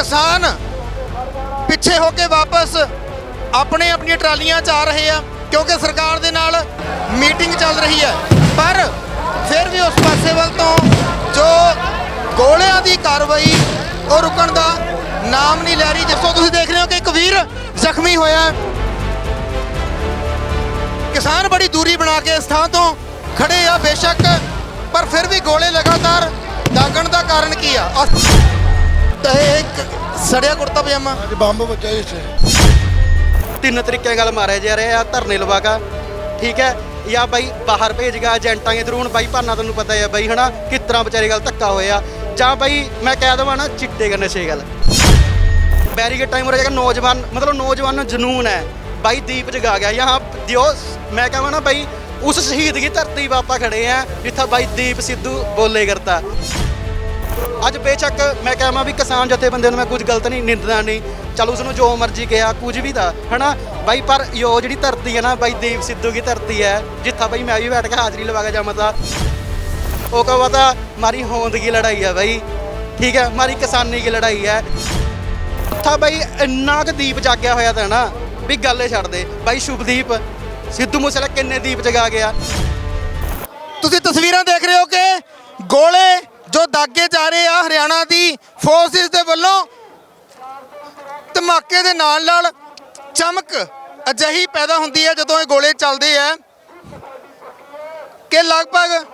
ਕਿਸਾਨ ਪਿੱਛੇ ਹੋ ਕੇ ਵਾਪਸ ਆਪਣੇ ਆਪਣੀਆਂ ਟਰਾਲੀਆਂ 'ਚ ਆ ਰਹੇ ਆ, ਕਿਉਂਕਿ ਸਰਕਾਰ ਦੇ ਨਾਲ ਮੀਟਿੰਗ ਚੱਲ ਰਹੀ ਹੈ। ਪਰ ਫਿਰ ਵੀ ਉਸ ਪਾਸੇ ਵੱਲ ਤੋਂ ਜੋ ਗੋਲਿਆਂ ਦੀ ਕਾਰਵਾਈ, ਉਹ ਰੁਕਣ ਦਾ ਨਾਮ ਨਹੀਂ ਲੈ ਰਹੀ, ਜਿਸੋ ਤੁਸੀਂ ਦੇਖ ਰਹੇ ਹੋ ਕਿ ਇੱਕ ਵੀਰ ਜ਼ਖਮੀ ਹੋਇਆ। ਕਿਸਾਨ ਬੜੀ ਦੂਰੀ ਬਣਾ ਕੇ ਇਸ ਥਾਂ ਤੋਂ ਖੜੇ ਆ ਬੇਸ਼ੱਕ, ਪਰ ਫਿਰ ਵੀ ਗੋਲੇ ਲਗਾਤਾਰ ਦਾਗਣ ਦਾ ਕਾਰਨ ਕੀ ਆ? ਇੱਕ ਸੜਿਆ ਕੁੜਤਾ ਪਜਾਮਾ। ਅੱਜ ਬੰਬ ਵੱਜਾ ਇਸ ਤਿੰਨ ਤਰੀਕੇ ਨਾਲ ਮਾਰਿਆ ਜਾ ਰਿਹਾ ਆ ਧਰਨੇ ਲਵਾਗਾ। ਠੀਕ ਹੈ ਜਾਂ ਬਾਈ ਬਾਹਰ ਭੇਜਗਾ ਏਜੰਟਾਂ ਦੇ ਥਰੂ ਹੁਣ ਬਾਈ ਭਾਨਾ ਤੁਹਾਨੂੰ ਪਤਾ ਹੈ ਬਾਈ ਹਨਾ? ਕਿਸ ਤਰ੍ਹਾਂ ਵਿਚਾਰੇ ਗੱਲ ਧੱਕਾ ਹੋਇਆ। ਜਾਂ ਬਾਈ ਮੈਂ ਕਹਿ ਦਵਾਂ ਨਾ ਚਿੱਟੇ ਕਰਨ ਨਸ਼ੇ ਗੱਲ। ਬੈਰੀਕੇਡ ਟਾਈਮ ਹੋ ਰਿਹਾ ਨੌਜਵਾਨ ਮਤਲਬ ਨੌਜਵਾਨ ਨੂੰ ਜਨੂਨ ਹੈ। ਬਾਈ ਦੀਪ ਜਗਾ ਗਿਆ ਯਹਾਂ ਦਿਓ ਮੈਂ ਕਹਾਂ ਨਾ ਬਾਈ ਉਸ ਸ਼ਹੀਦ ਦੀ ਧਰਤੀ ਵਾਪਾ ਖੜੇ ਆ ਜਿੱਥਾ ਬਾਈ ਦੀਪ ਸਿੱਧੂ ਬੋਲੇ ਕਰਤਾ। ਅੱਜ ਬੇਸ਼ੱਕ ਮੈਂ ਕਹਾਂ ਵੀ ਕਿਸਾਨ ਜਥੇਬੰਦੀਆਂ ਨੂੰ ਮੈਂ ਕੁਝ ਗਲਤ ਨਹੀਂ ਨਿੰਦਦਾ ਨਹੀਂ। ਚਲ ਉਸ ਨੂੰ ਜੋ ਮਰਜ਼ੀ ਕਿਹਾ, ਕੁਝ ਵੀ ਦਾ, ਹਨਾ? ਬਾਈ, ਪਰ ਯੋ ਜਿਹੜੀ ਧਰਤੀ ਹੈ ਨਾ, ਬਾਈ ਦੀਪ ਸਿੱਧੂ ਦੀ ਧਰਤੀ ਹੈ, ਜਿੱਥਾ ਬਾਈ ਮੈਂ ਵੀ ਬੈਠ ਕੇ ਹਾਜ਼ਰੀ ਲਵਾ ਕੇ ਜਾਵਾਂ ਉਹ ਕਹਵਾ ਤਾਂ ਮਾਰੀ ਹੋਂਦ ਦੀ ਲੜਾਈ ਹੈ ਬਾਈ? ਠੀਕ ਹੈ, ਮਾਰੀ ਕਿਸਾਨੀ ਕੀ ਲੜਾਈ ਹੈ। ਥਾ ਬਾਈ ਇੰਨਾ ਕੁ ਦੀਪ ਜਾਗਿਆ ਹੋਇਆ ਤਾਂ ਨਾ, ਵੀ ਗੱਲ ਛੱਡ ਦੇ। ਬਾਈ ਸ਼ੁਭਦੀਪ, ਸਿੱਧੂ ਮੂਸੇਵਾਲਾ ਕਿੰਨੇ ਦੀਪ ਜਗਾ ਗਿਆ। ਤੁਸੀਂ ਤਸਵੀਰਾਂ ਦੇਖ ਰਹੇ ਹੋ ਕਿ ਗੋਲੇ ਜੋ ਦਾਗੇ ਜਾ ਰਹੇ ਆ ਹਰਿਆਣਾ ਦੀ ਫੋਰਸਿਸ ਦੇ ਵੱਲੋਂ ਧਮਾਕੇ ਦੇ ਨਾਲ ਨਾਲ ਚਮਕ ਅਜਿਹੀ ਪੈਦਾ ਹੁੰਦੀ ਹੈ ਜਦੋਂ ਇਹ ਗੋਲੇ ਚੱਲਦੇ ਆ ਕਿ ਲਗਭਗ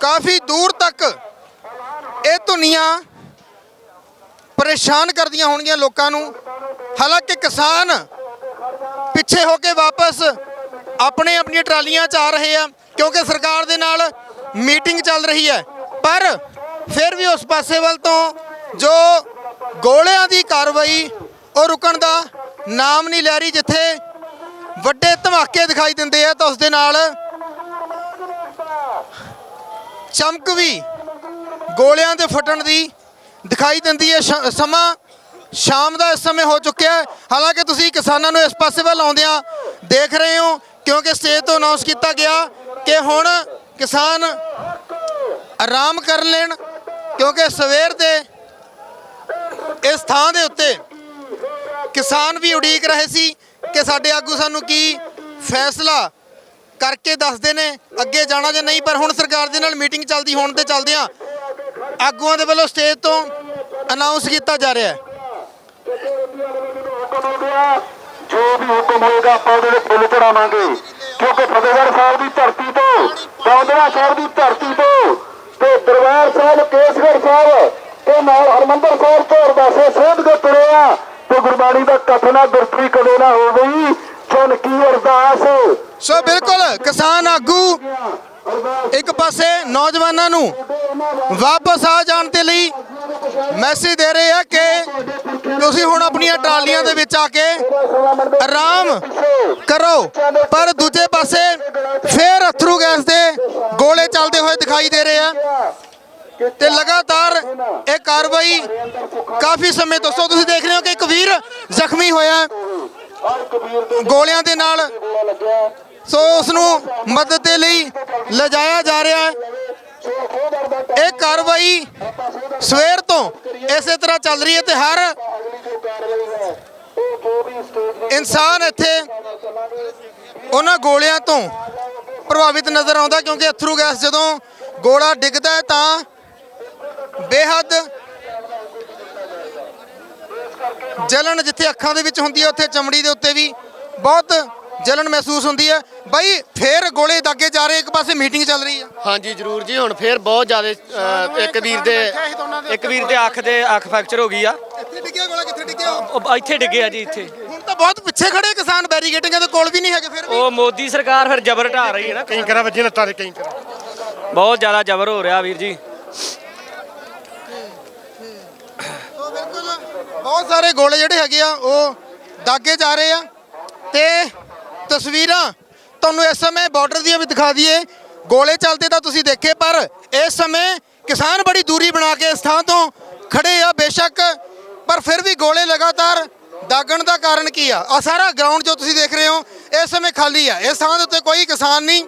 ਕਾਫੀ ਦੂਰ ਤੱਕ ਇਹ ਧੁਨੀਆਂ ਪਰੇਸ਼ਾਨ ਕਰਦੀਆਂ ਹੋਣਗੀਆਂ ਲੋਕਾਂ ਨੂੰ। ਹਾਲਾਂਕਿ ਕਿਸਾਨ ਪਿੱਛੇ ਹੋ ਕੇ ਵਾਪਸ ਆਪਣੇ ਆਪਣੀਆਂ ਟਰਾਲੀਆਂ 'ਚ ਆ ਰਹੇ ਆ ਕਿਉਂਕਿ ਸਰਕਾਰ ਦੇ ਨਾਲ ਮੀਟਿੰਗ ਚੱਲ ਰਹੀ ਹੈ। ਪਰ ਫਿਰ ਵੀ ਉਸ ਪਾਸੇ ਵੱਲ ਤੋਂ ਜੋ ਗੋਲਿਆਂ ਦੀ ਕਾਰਵਾਈ, ਉਹ ਰੁਕਣ ਦਾ ਨਾਮ ਨਹੀਂ ਲੈ ਰਹੀ, ਜਿੱਥੇ ਵੱਡੇ ਧਮਾਕੇ ਦਿਖਾਈ ਦਿੰਦੇ ਆ, ਤਾਂ ਉਸ ਦੇ ਨਾਲ ਚਮਕ ਵੀ ਗੋਲਿਆਂ ਦੇ ਫਟਣ ਦੀ ਦਿਖਾਈ ਦਿੰਦੀ ਹੈ। ਸ਼- ਸਮਾਂ ਸ਼ਾਮ ਦਾ ਇਸ ਸਮੇਂ ਹੋ ਚੁੱਕਿਆ ਹੈ। ਹਾਲਾਂਕਿ ਤੁਸੀਂ ਕਿਸਾਨਾਂ ਨੂੰ ਇਸ ਪਾਸੇ ਵੱਲ ਆਉਂਦਿਆਂ ਦੇਖ ਰਹੇ ਹੋ, ਕਿਉਂਕਿ ਸਟੇਜ ਤੋਂ ਅਨਾਉਂਸ ਕੀਤਾ ਗਿਆ ਕਿ ਹੁਣ ਕਿਸਾਨ ਆਰਾਮ ਕਰ ਲੈਣ, ਕਿਉਂਕਿ ਸਵੇਰ ਦੇ ਇਸ ਥਾਂ ਦੇ ਉੱਤੇ ਕਿਸਾਨ ਵੀ ਉਡੀਕ ਰਹੇ ਸੀ ਕਿ ਸਾਡੇ ਆਗੂ ਸਾਨੂੰ ਕੀ ਫੈਸਲਾ ਕਰਕੇ ਦੱਸਦੇ ਨੇ, ਅੱਗੇ ਜਾਣਾ ਜਾਂ ਨਹੀਂ, ਪਰ ਹੁਣ ਸਰਕਾਰ ਦੇ ਨਾਲ ਮੀਟਿੰਗ ਚੱਲਦੀ, ਹੋਣ ਤੇ ਚੱਲਦਿਆਂ ਆਗੂਆਂ ਦੇ ਵੱਲੋਂ ਸਟੇਜ ਤੋਂ ਅਨਾਉਂਸ ਕੀਤਾ ਜਾ ਰਿਹਾ ਹੈ। ਜੋ ਵੀ ਹੁਕਮ ਹੋਏਗਾ, ਆਪਾਂ ਉਹਦੇ ਫੁੱਲ ਚੜਾਵਾਂਗੇ। ਕਿਉਂਕਿ ਫਤਿਹਗੜ੍ਹ ਸਾਹਿਬ ਦੀ ਧਰਤੀ ਤੋਂ ਗੌਂਦਰਾ ਸਾਹਿਬ ਦੀ ਧਰਤੀ ਤੋਂ ਤੇ ਦਰਬਾਰ ਸਾਹਿਬ, ਕੇਸਗੜ੍ਹ ਸਾਹਿਬ ਤੇ ਨਾਲ ਹਰਮੰਦਰ ਸਾਹਿਬ ਤੋਂ ਅਰਦਾਸੇ ਸੋਧ ਕੇ ਤੁਰੇ ਆ। ਤੇ ਗੁਰਬਾਣੀ ਦਾ ਕਥਨਾ ਬਿਰਥੀ ਕਦੇ ਨਾ ਹੋਵੇ ਚਨ ਕੀ ਅਰਦਾਸ? ਸੋ ਬਿਲਕੁਲ, ਕਿਸਾਨ ਆਗੂ। ਇੱਕ ਪਾਸੇ ਨੌਜਵਾਨਾਂ ਨੂੰ ਵਾਪਸ ਆ ਜਾਣ ਦੇ ਲਈ ਮੈਸੇਜ ਦੇ ਰਹੇ ਆ ਕਿ ਤੁਸੀਂ ਹੁਣ ਆਪਣੀਆਂ ਟਰਾਲੀਆਂ ਦੇ ਵਿੱਚ ਆ ਕੇ ਆਰਾਮ ਕਰੋ, ਪਰ ਦੂਜੇ ਪਾਸੇ ਫੇਰ ਅਥਰੂ ਗੈਸ ਦੇ ਗੋਲੇ ਚੱਲਦੇ ਹੋਏ ਦਿਖਾਈ ਦੇ ਰਹੇ ਆ। ਤੇ ਲਗਾਤਾਰ ਇਹ ਕਾਰਵਾਈ ਕਾਫੀ ਸਮੇਂ ਤੋਂ ਸੋ ਤੁਸੀਂ ਦੇਖ ਰਹੇ ਹੋ ਕਿ ਇੱਕ ਵੀਰ ਜ਼ਖਮੀ ਹੋਇਆ। ਗੋਲਿਆਂ ਦੇ ਨਾਲ ਸੋ ਉਸ ਨੂੰ ਮਦਦ ਦੇ ਲਈ ਲਿਜਾਇਆ ਜਾ ਰਿਹਾ ਹੈ। ਇਹ ਕਾਰਵਾਈ ਸਵੇਰ ਤੋਂ ਇਸੇ ਤਰ੍ਹਾਂ ਚੱਲ ਰਹੀ ਹੈ ਤੇ ਹਰ ਇਨਸਾਨ ਇੱਥੇ ਉਹਨਾਂ ਗੋਲਿਆਂ ਤੋਂ ਪ੍ਰਭਾਵਿਤ ਨਜ਼ਰ ਆਉਂਦਾ ਕਿਉਂਕਿ ਅਥਰੂ ਗੈਸ ਜਦੋਂ ਗੋਲਾ ਡਿੱਗਦਾ ਹੈ ਤਾਂ ਬੇਹੱਦ ਜਲਨ ਜਿੱਥੇ ਅੱਖਾਂ ਦੇ ਵਿੱਚ ਹੁੰਦੀ ਹੈ, ਉੱਥੇ ਚਮੜੀ ਦੇ ਉੱਤੇ ਵੀ ਬਹੁਤ ਜਲਨ ਮਹਿਸੂਸ ਹੁੰਦੀ ਹੈ। ਬਾਈ ਫੇਰ ਗੋਲੇ ਦਾਗੇ ਜਾ ਰਹੇ ਇੱਕ ਪਾਸੇ ਮੀਟਿੰਗ ਚੱਲ ਰਹੀ ਹੈ। ਹਾਂਜੀ ਜਰੂਰ ਜੀ ਹੁਣ ਫੇਰ ਬਹੁਤ ਜ਼ਿਆਦਾ ਇੱਕ ਵੀਰ ਦੇ ਇੱਕ ਵੀਰ ਦੇ ਅੱਖ ਦੇ ਅੱਖ ਫ੍ਰੈਕਚਰ ਹੋ ਗਈ ਆ। ਇੱਥੇ ਡਿੱਗਿਆ ਗੋਲਾ ਕਿੱਥੇ ਡਿੱਗਿਆ ਉਹ? ਇੱਥੇ ਡਿੱਗੇ ਆ ਜੀ ਇੱਥੇ। ਹੁਣ ਤਾਂ ਬਹੁਤ ਪਿੱਛੇ ਖੜੇ ਕਿਸਾਨ ਬੈਰੀਗੇਟਿੰਗਾਂ ਦੇ ਕੋਲ ਵੀ ਨਹੀਂ ਹੈਗੇ ਫਿਰ ਵੀ। ਉਹ ਮੋਦੀ ਸਰਕਾਰ ਫਿਰ ਜ਼ਬਰ ਢਾ ਰਹੀ ਹੈ ਨਾ। ਕਈ ਕਰਾ ਵੱਜੇ ਲੱਤਾਂ ਦੇ ਕਈ ਕਰਾ। ਬਹੁਤ ਜ਼ਿਆਦਾ ਜ਼ਬਰ ਹੋ ਰਿਹਾ ਵੀਰ ਜੀ। ਬਹੁਤ ਸਾਰੇ ਗੋਲੇ ਜਿਹੜੇ ਹੈਗੇ ਆ ਉਹ ਦਾਗੇ ਜਾ ਰਹੇ ਆ ਤੇ ਤਸਵੀਰਾਂ ਤੁਹਾਨੂੰ ਇਸ ਸਮੇਂ ਬਾਰਡਰ ਦੀਆਂ ਵੀ ਦਿਖਾ ਦਈਏ। ਗੋਲੇ ਚੱਲਦੇ ਤਾਂ ਤੁਸੀਂ ਦੇਖੇ, ਪਰ ਇਸ ਸਮੇਂ ਕਿਸਾਨ ਬੜੀ ਦੂਰੀ ਬਣਾ ਕੇ ਇਸ ਥਾਂ ਤੋਂ ਖੜੇ ਆ ਬੇਸ਼ੱਕ। ਪਰ ਫਿਰ ਵੀ ਗੋਲੇ ਲਗਾਤਾਰ ਦਾਗਣ ਦਾ ਕਾਰਨ ਕੀ ਆ? ਆ ਸਾਰਾ ਗਰਾਊਂਡ ਜੋ ਤੁਸੀਂ ਦੇਖ ਰਹੇ ਹੋ, ਇਸ ਸਮੇਂ ਖਾਲੀ ਆ। ਇਸ ਥਾਂ ਦੇ ਉੱਤੇ ਕੋਈ ਕਿਸਾਨ ਨਹੀਂ।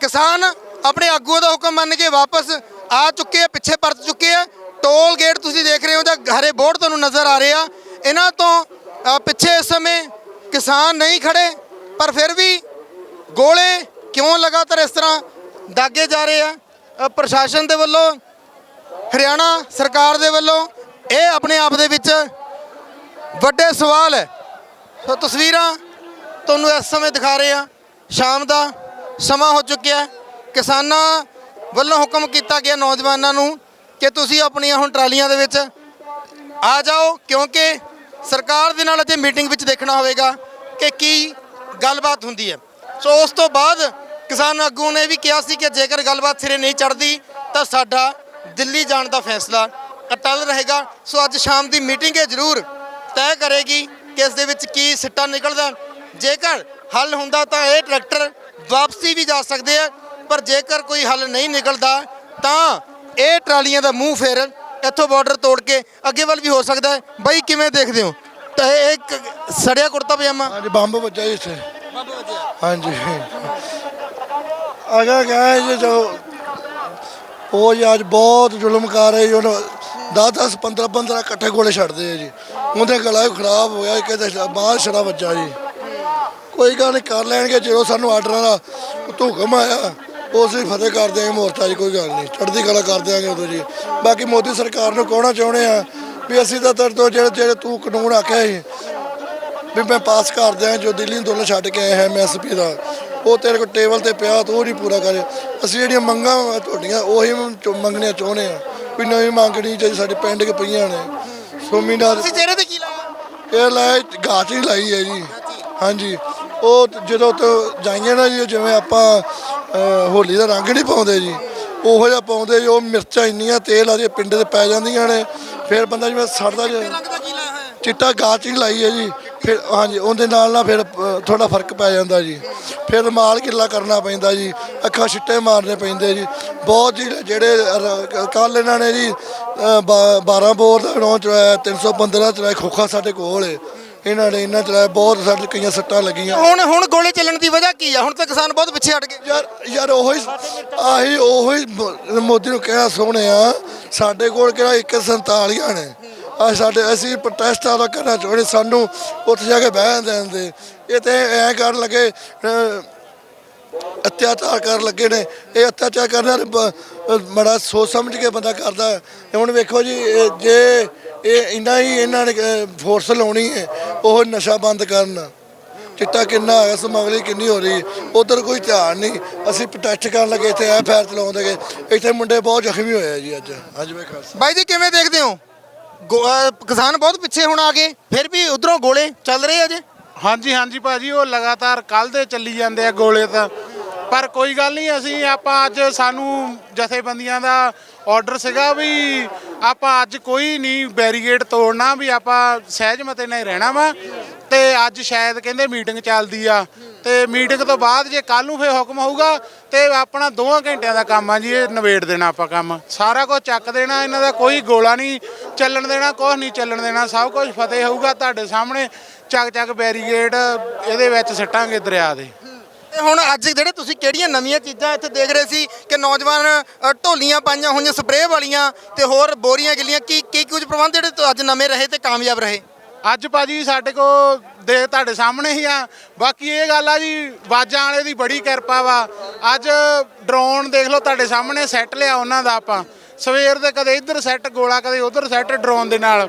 ਕਿਸਾਨ ਆਪਣੇ ਆਗੂਆਂ ਦਾ ਹੁਕਮ ਮੰਨ ਕੇ ਵਾਪਸ ਆ ਚੁੱਕੇ ਆ, ਪਿੱਛੇ ਪਰਤ ਚੁੱਕੇ ਆ। ਟੋਲ ਗੇਟ ਤੁਸੀਂ ਦੇਖ ਰਹੇ ਹੋ ਜਾਂ ਹਰੇ ਬੋਰਡ ਤੁਹਾਨੂੰ ਨਜ਼ਰ ਆ ਰਹੇ ਆ। ਇਹਨਾਂ ਤੋਂ ਪਿੱਛੇ ਇਸ ਸਮੇਂ ਕਿਸਾਨ ਨਹੀਂ ਖੜੇ ਪਰ ਫਿਰ ਵੀ ਗੋਲੇ ਕਿਉਂ ਲਗਾਤਾਰ ਇਸ ਤਰ੍ਹਾਂ ਦਾਗੇ ਜਾ ਰਹੇ ਆ? ਪ੍ਰਸ਼ਾਸਨ ਦੇ ਵੱਲੋਂ, ਹਰਿਆਣਾ ਸਰਕਾਰ ਦੇ ਵੱਲੋਂ ਇਹ ਆਪਣੇ ਆਪ ਦੇ ਵਿੱਚ ਵੱਡੇ ਸਵਾਲ ਹੈ। ਸੋ ਤਸਵੀਰਾਂ ਤੁਹਾਨੂੰ ਇਸ ਸਮੇਂ ਦਿਖਾ ਰਹੇ ਆ ਸ਼ਾਮ ਦਾ ਸਮਾਂ ਹੋ ਚੁੱਕਿਆ ਕਿਸਾਨਾਂ ਵੱਲੋਂ ਹੁਕਮ ਕੀਤਾ ਗਿਆ ਨੌਜਵਾਨਾਂ ਨੂੰ ਕਿ ਤੁਸੀਂ ਆਪਣੀਆਂ ਹੁਣ ਟਰਾਲੀਆਂ ਦੇ ਵਿੱਚ ਆ ਜਾਓ, ਕਿਉਂਕਿ ਸਰਕਾਰ ਦੇ ਨਾਲ ਅਜੇ ਮੀਟਿੰਗ ਵਿੱਚ ਦੇਖਣਾ ਹੋਵੇਗਾ ਕਿ ਕੀ ਗੱਲਬਾਤ ਹੁੰਦੀ ਹੈ। ਸੋ ਉਸ ਤੋਂ ਬਾਅਦ ਕਿਸਾਨ ਆਗੂ ਨੇ ਵੀ ਕਿਹਾ ਸੀ ਕਿ ਜੇਕਰ ਗੱਲਬਾਤ ਸਿਰੇ ਨਹੀਂ ਚੜਦੀ ਤਾਂ ਸਾਡਾ ਦਿੱਲੀ ਜਾਣ ਦਾ ਫੈਸਲਾ ਅਟਲ ਰਹੇਗਾ। ਸੋ ਅੱਜ ਸ਼ਾਮ ਦੀ ਮੀਟਿੰਗ ਇਹ ਜ਼ਰੂਰ ਤੈਅ ਕਰੇਗੀ ਕਿ ਇਸ ਦੇ ਵਿੱਚ ਕੀ ਸਿੱਟਾ ਨਿਕਲਦਾ ਜੇਕਰ ਹੱਲ ਹੁੰਦਾ ਤਾਂ ਇਹ ਟਰੈਕਟਰ ਵਾਪਸੀ ਵੀ ਜਾ ਸਕਦੇ ਆ, ਪਰ ਜੇਕਰ ਕੋਈ ਹੱਲ ਨਹੀਂ ਨਿਕਲਦਾ, ਤਾਂ ਇਹ ਟਰਾਲੀਆਂ ਦਾ ਮੂੰਹ ਫੇਰ ਇੱਥੋਂ ਬਾਰਡਰ ਤੋੜ ਕੇ ਅੱਗੇ ਵੱਲ ਵੀ ਹੋ ਸਕਦਾ ਹੈ। ਬਾਈ, ਕਿਵੇਂ ਦੇਖਦੇ ਹੋ? ਤਾਂ ਇਹ ਇੱਕ ਸੜਿਆ ਕੁੜਤਾ ਪਜਾਮਾ? ਹਾਂਜੀ ਬੰਬ ਵੱਜਾ ਜੀ ਇੱਥੇ। ਹਾਂਜੀ। ਅਗਾ ਗਿਆ ਜੀ ਜੋ ਉਹ ਜੀ ਅੱਜ ਬਹੁਤ ਜ਼ੁਲਮ ਕਰ ਰਹੇ ਜੀ ਉਹਨੂੰ 10 10 15 15 ਇਕੱਠੇ ਗੋਲੇ ਛੱਡਦੇ ਆ ਜੀ। ਉਹਦੇ ਗਲਾ ਖਰਾਬ ਹੋ ਗਿਆ ਕਿਤੇ ਬਾਹਰ ਛੜਾ ਵੱਜਾ ਜੀ। ਕੋਈ ਗੱਲ ਨਹੀਂ ਕਰ ਲੈਣਗੇ ਜਦੋਂ ਸਾਨੂੰ ਆਰਡਰਾਂ ਦਾ ਹੁਕਮ ਆਇਆ ਉਸ ਵੀ ਫਤਿਹ ਕਰ ਦਿਆਂਗੇ ਮੋਰਚਾ ਜੀ ਕੋਈ ਗੱਲ ਨਹੀਂ। ਚੜ੍ਹਦੀ ਕਲਾ ਕਰ ਦਿਆਂਗੇ ਉਦੋਂ ਜੀ। ਬਾਕੀ ਮੋਦੀ ਸਰਕਾਰ ਨੂੰ ਕਹਿਣਾ ਚਾਹੁੰਦੇ ਆ ਵੀ ਅਸੀਂ ਤਾਂ ਤੇਰੇ ਤੋਂ ਜਿਹੜੇ ਜਿਹੜੇ ਤੂੰ ਕਾਨੂੰਨ ਆਖਿਆ ਸੀ ਵੀ ਮੈਂ ਪਾਸ ਕਰ ਦਿਆਂ ਜੋ ਦਿੱਲੀ ਅੰਦੋਲਨ ਛੱਡ ਕੇ ਆਏ ਹਾਂ ਐਮਐਸਪੀ ਦਾ। ਉਹ ਤੇਰੇ ਕੋਲ ਟੇਬਲ ਤੇ ਪਿਆ ਤੂੰ ਉਹ ਨਹੀਂ ਪੂਰਾ ਕਰੇ। ਅਸੀਂ ਜਿਹੜੀਆਂ ਮੰਗਾਂ ਵਾਂ ਤੁਹਾਡੀਆਂ ਉਹੀ ਮੰਗਣੀਆਂ ਚਾਹੁੰਦੇ ਆ ਵੀ ਨਵੀਂ ਮੰਗਣੀ ਜਿਹੜੀ ਸਾਡੇ ਪਿੰਡ ਕੇ ਪਈਆਂ ਨੇ। ਸੋਮੀ ਨਾਲ ਤੁਸੀਂ ਚਿਹਰੇ ਤੇ ਕੀ ਲਾਇਆ? ਇਹ ਲਾਇਆ ਗਾਚ ਹੀ ਲਾਈ ਹੈ ਜੀ। ਹਾਂਜੀ। ਉਹ ਜਦੋਂ ਤੋਂ ਜਾਈਏ ਨਾ ਜੀ ਜਿਵੇਂ ਆਪਾਂ ਹੋਲੀ ਦਾ ਰੰਗ ਨਹੀਂ ਪਾਉਂਦੇ ਜੀ। ਉਹੋ ਜਿਹਾ ਪਾਉਂਦੇ ਜੀ ਮਿਰਚਾਂ ਇੰਨੀਆਂ ਤੇਲ ਆ ਜੇ ਪਿੰਡੇ ਤੇ ਪੈ ਜਾਂਦੀਆਂ ਨੇ। ਫਿਰ ਬੰਦਾ ਜਿਵੇਂ ਸੜਦਾ ਜਿਹਾ ਚਿੱਟਾ ਗਾਚ ਹੀ ਲਾਈ ਹੈ ਜੀ ਫਿਰ ਹਾਂਜੀ ਉਹਦੇ ਨਾਲ ਨਾ ਫਿਰ ਅ, ਥੋੜਾ ਫ਼ਰਕ ਪੈ ਜਾਂਦਾ ਜੀ। ਫਿਰ ਰੁਮਾਲ ਕਿੱਲਾ ਕਰਨਾ ਪੈਂਦਾ ਜੀ ਅੱਖਾਂ ਛਿੱਟੇ ਮਾਰਨੇ ਪੈਂਦੇ ਜੀ। ਬਹੁਤ ਜੀ ਜਿਹੜੇ ਕੱਲ ਇਹਨਾਂ ਨੇ ਜੀ ਅ, ਬਾ- 12 ਬੋਰ ਦਾ ਨੌ ਚਲਾਇਆ 315 ਚਲਾਇਆ ਖੋਖਾ ਸਾਡੇ ਕੋਲ ਹੈ ਇਹਨਾਂ ਨੇ ਇਹਨਾਂ ਚਲਾਇਆ ਬਹੁਤ ਸਾਡੇ ਕਈਆਂ ਸੱਟਾਂ ਲੱਗੀਆਂ। ਹੁਣ ਹੁਣ ਗੋਲੇ ਚੱਲਣ ਦੀ ਵਜ੍ਹਾ ਕੀ ਆ? ਹੁਣ ਤਾਂ ਕਿਸਾਨ ਬਹੁਤ ਪਿੱਛੇ ਹਟ ਗਏ। ਯਾਰ ਯਾਰ ਉਹੀ ਆਹੀ ਉਹੀ ਮੋ- ਮੋਦੀ ਨੂੰ ਕਹਿਣਾ ਸੋਹਣਿਆ ਸਾਡੇ ਕੋਲ ਕਿਹੜਾ ਇੱਕ 47 ਨੇ। ਆ ਸਾਡੇ ਅਸੀਂ ਪ੍ਰੋਟੈਸਟ ਆਦਾ ਕਰਨਾ ਚਾਹੁੰਦੇ ਸਾਨੂੰ ਉੱਥੇ ਜਾ ਕੇ ਬਹਿਣ ਦੇਣ ਦੇ। ਇਹ ਤੇ ਐ ਕਰਨ ਲੱਗੇ ਅਹ, ਅਤਿਆਚਾਰ ਕਰਨ ਲੱਗੇ ਨੇ। ਇਹ ਅਤਿਆਚਾਰ ਕਰਨ ਬੜਾ ਸੋਚ ਸਮਝ ਕੇ ਬੰਦਾ ਕਰਦਾ ਹੈ। ਹੁਣ ਵੇਖੋ ਜੀ ਇਹ ਜੇ ਇਹ ਇੰਨਾ ਹੀ ਇਹਨਾਂ ਨੇ ਫੋਰਸ ਲਾਉਣੀ ਹੈ ਉਹ ਨਸ਼ਾ ਬੰਦ ਕਰਨ। ਚਿੱਟਾ ਕਿੰਨਾ ਹੈਗਾ ਸਮਗਲੀ ਕਿੰਨੀ ਹੋ ਰਹੀ ਉਧਰ ਕੋਈ ਧਿਆਨ ਨਹੀਂ। ਅਸੀਂ ਪ੍ਰੋਟੈਸਟ ਕਰਨ ਲੱਗੇ ਇੱਥੇ ਐ ਫੈਰ ਚਲਾਉਂਦੇ ਗਏ ਇੱਥੇ ਮੁੰਡੇ ਬਹੁਤ ਜ਼ਖਮੀ ਹੋਏ ਆ ਜੀ ਅੱਜ। ਅੱਜ ਵੇ ਖਾਸ ਬਾਈ ਜੀ ਕਿਵੇਂ ਦੇਖਦੇ ਹੋ? ਕਿਸਾਨ ਬਹੁਤ ਪਿੱਛੇ ਹੁਣ ਆ ਗਏ ਫਿਰ ਵੀ ਉਧਰੋਂ ਗੋਲੇ ਚੱਲ ਰਹੇ ਅਜੇ? ਹਾਂਜੀ ਹਾਂਜੀ ਭਾਜੀ ਉਹ ਲਗਾਤਾਰ ਕੱਲ ਦੇ ਚੱਲੀ ਜਾਂਦੇ ਆ ਗੋਲੇ ਤਾਂ। ਪਰ ਕੋਈ ਗੱਲ ਨਹੀਂ, ਅਸੀਂ ਆਪਾਂ ਅੱਜ ਸਾਨੂੰ ਜਥੇਬੰਦੀਆਂ ਦਾ ਆਰਡਰ ਸੀਗਾ ਵੀ ਆਪਾਂ ਅੱਜ ਕੋਈ ਨਹੀਂ ਬੈਰੀਗੇਡ ਤੋੜਨਾ, ਵੀ ਆਪਾਂ ਸਹਿਜ ਮਤੇ ਨਾਲ ਹੀ ਰਹਿਣਾ ਵਾ। ਤੇ ਅੱਜ ਸ਼ਾਇਦ ਕਹਿੰਦੇ ਮੀਟਿੰਗ ਚੱਲਦੀ ਆ। ਤੇ ਮੀਟਿੰਗ ਤੋਂ ਬਾਅਦ ਜੇ ਕੱਲ ਨੂੰ ਫੇਰ ਹੁਕਮ ਹੋਊਗਾ, ਤੇ ਆਪਣਾ ਦੋਹਾਂ ਘੰਟਿਆਂ ਦਾ ਕੰਮ ਆ ਜੀ, ਇਹ ਨਵੇੜ ਦੇਣਾ ਆਪਾਂ ਕੰਮ। ਸਾਰਾ ਕੁਝ ਚੱਕ ਦੇਣਾ, ਇਹਨਾਂ ਦਾ ਕੋਈ ਗੋਲਾ ਨਹੀਂ, ਚੱਲਣ ਦੇਣਾ ਕੁਝ ਨਹੀਂ ਚੱਲਣ ਦੇਣਾ, ਸਭ ਕੁਝ ਫਤਿਹ ਹੋਊਗਾ ਤੁਹਾਡੇ ਸਾਹਮਣੇ। ਚੱਕ ਚੱਕ ਬੈਰੀਗੇਡ ਇਹਦੇ ਵਿੱਚ ਸਿੱਟਾਂਗੇ ਦਰਿਆ ਦੇ। ਤੇ ਹੁਣ ਅੱਜ ਜਿਹੜੇ ਤੁਸੀਂ ਕਿਹੜੀਆਂ ਨਵੀਆਂ ਚੀਜ਼ਾਂ ਇੱਥੇ ਦੇਖ ਰਹੇ ਸੀ ਕਿ ਨੌਜਵਾਨ ਅ, ਢੋਲੀਆਂ ਪਾਈਆਂ ਹੋਈਆਂ ਸਪਰੇਅ ਵਾਲੀਆਂ ਤੇ ਹੋਰ ਬੋਰੀਆਂ ਗਿੱਲੀਆਂ ਕੀ ਕੀ ਕੁਝ ਪ੍ਰਬੰਧ ਜਿਹੜੇ ਤੋਂ ਅੱਜ ਨਵੇਂ ਰਹੇ ਤੇ ਕਾਮਯਾਬ ਰਹੇ? ਅੱਜ ਭਾਜੀ ਸਾਡੇ ਕੋ ਦੇ ਤੁਹਾਡੇ ਸਾਹਮਣੇ ਹੀ ਆ। ਬਾਕੀ ਇਹ ਗੱਲ ਆ ਜੀ ਬਾਜਾਂ ਵਾਲੇ ਦੀ ਬੜੀ ਕਿਰਪਾ ਵਾ। ਅੱਜ ਡਰੋਨ ਦੇਖ ਲਓ ਤੁਹਾਡੇ ਸਾਹਮਣੇ ਸੈੱਟ ਲਿਆ ਉਹਨਾਂ ਦਾ ਆਪਾਂ। ਸਵੇਰ ਦੇ ਕਦੇ ਇੱਧਰ ਸੈੱਟ ਗੋਲਾ ਕਦੇ ਉੱਧਰ ਸੈੱਟ ਡਰੋਨ ਦੇ ਨਾਲ।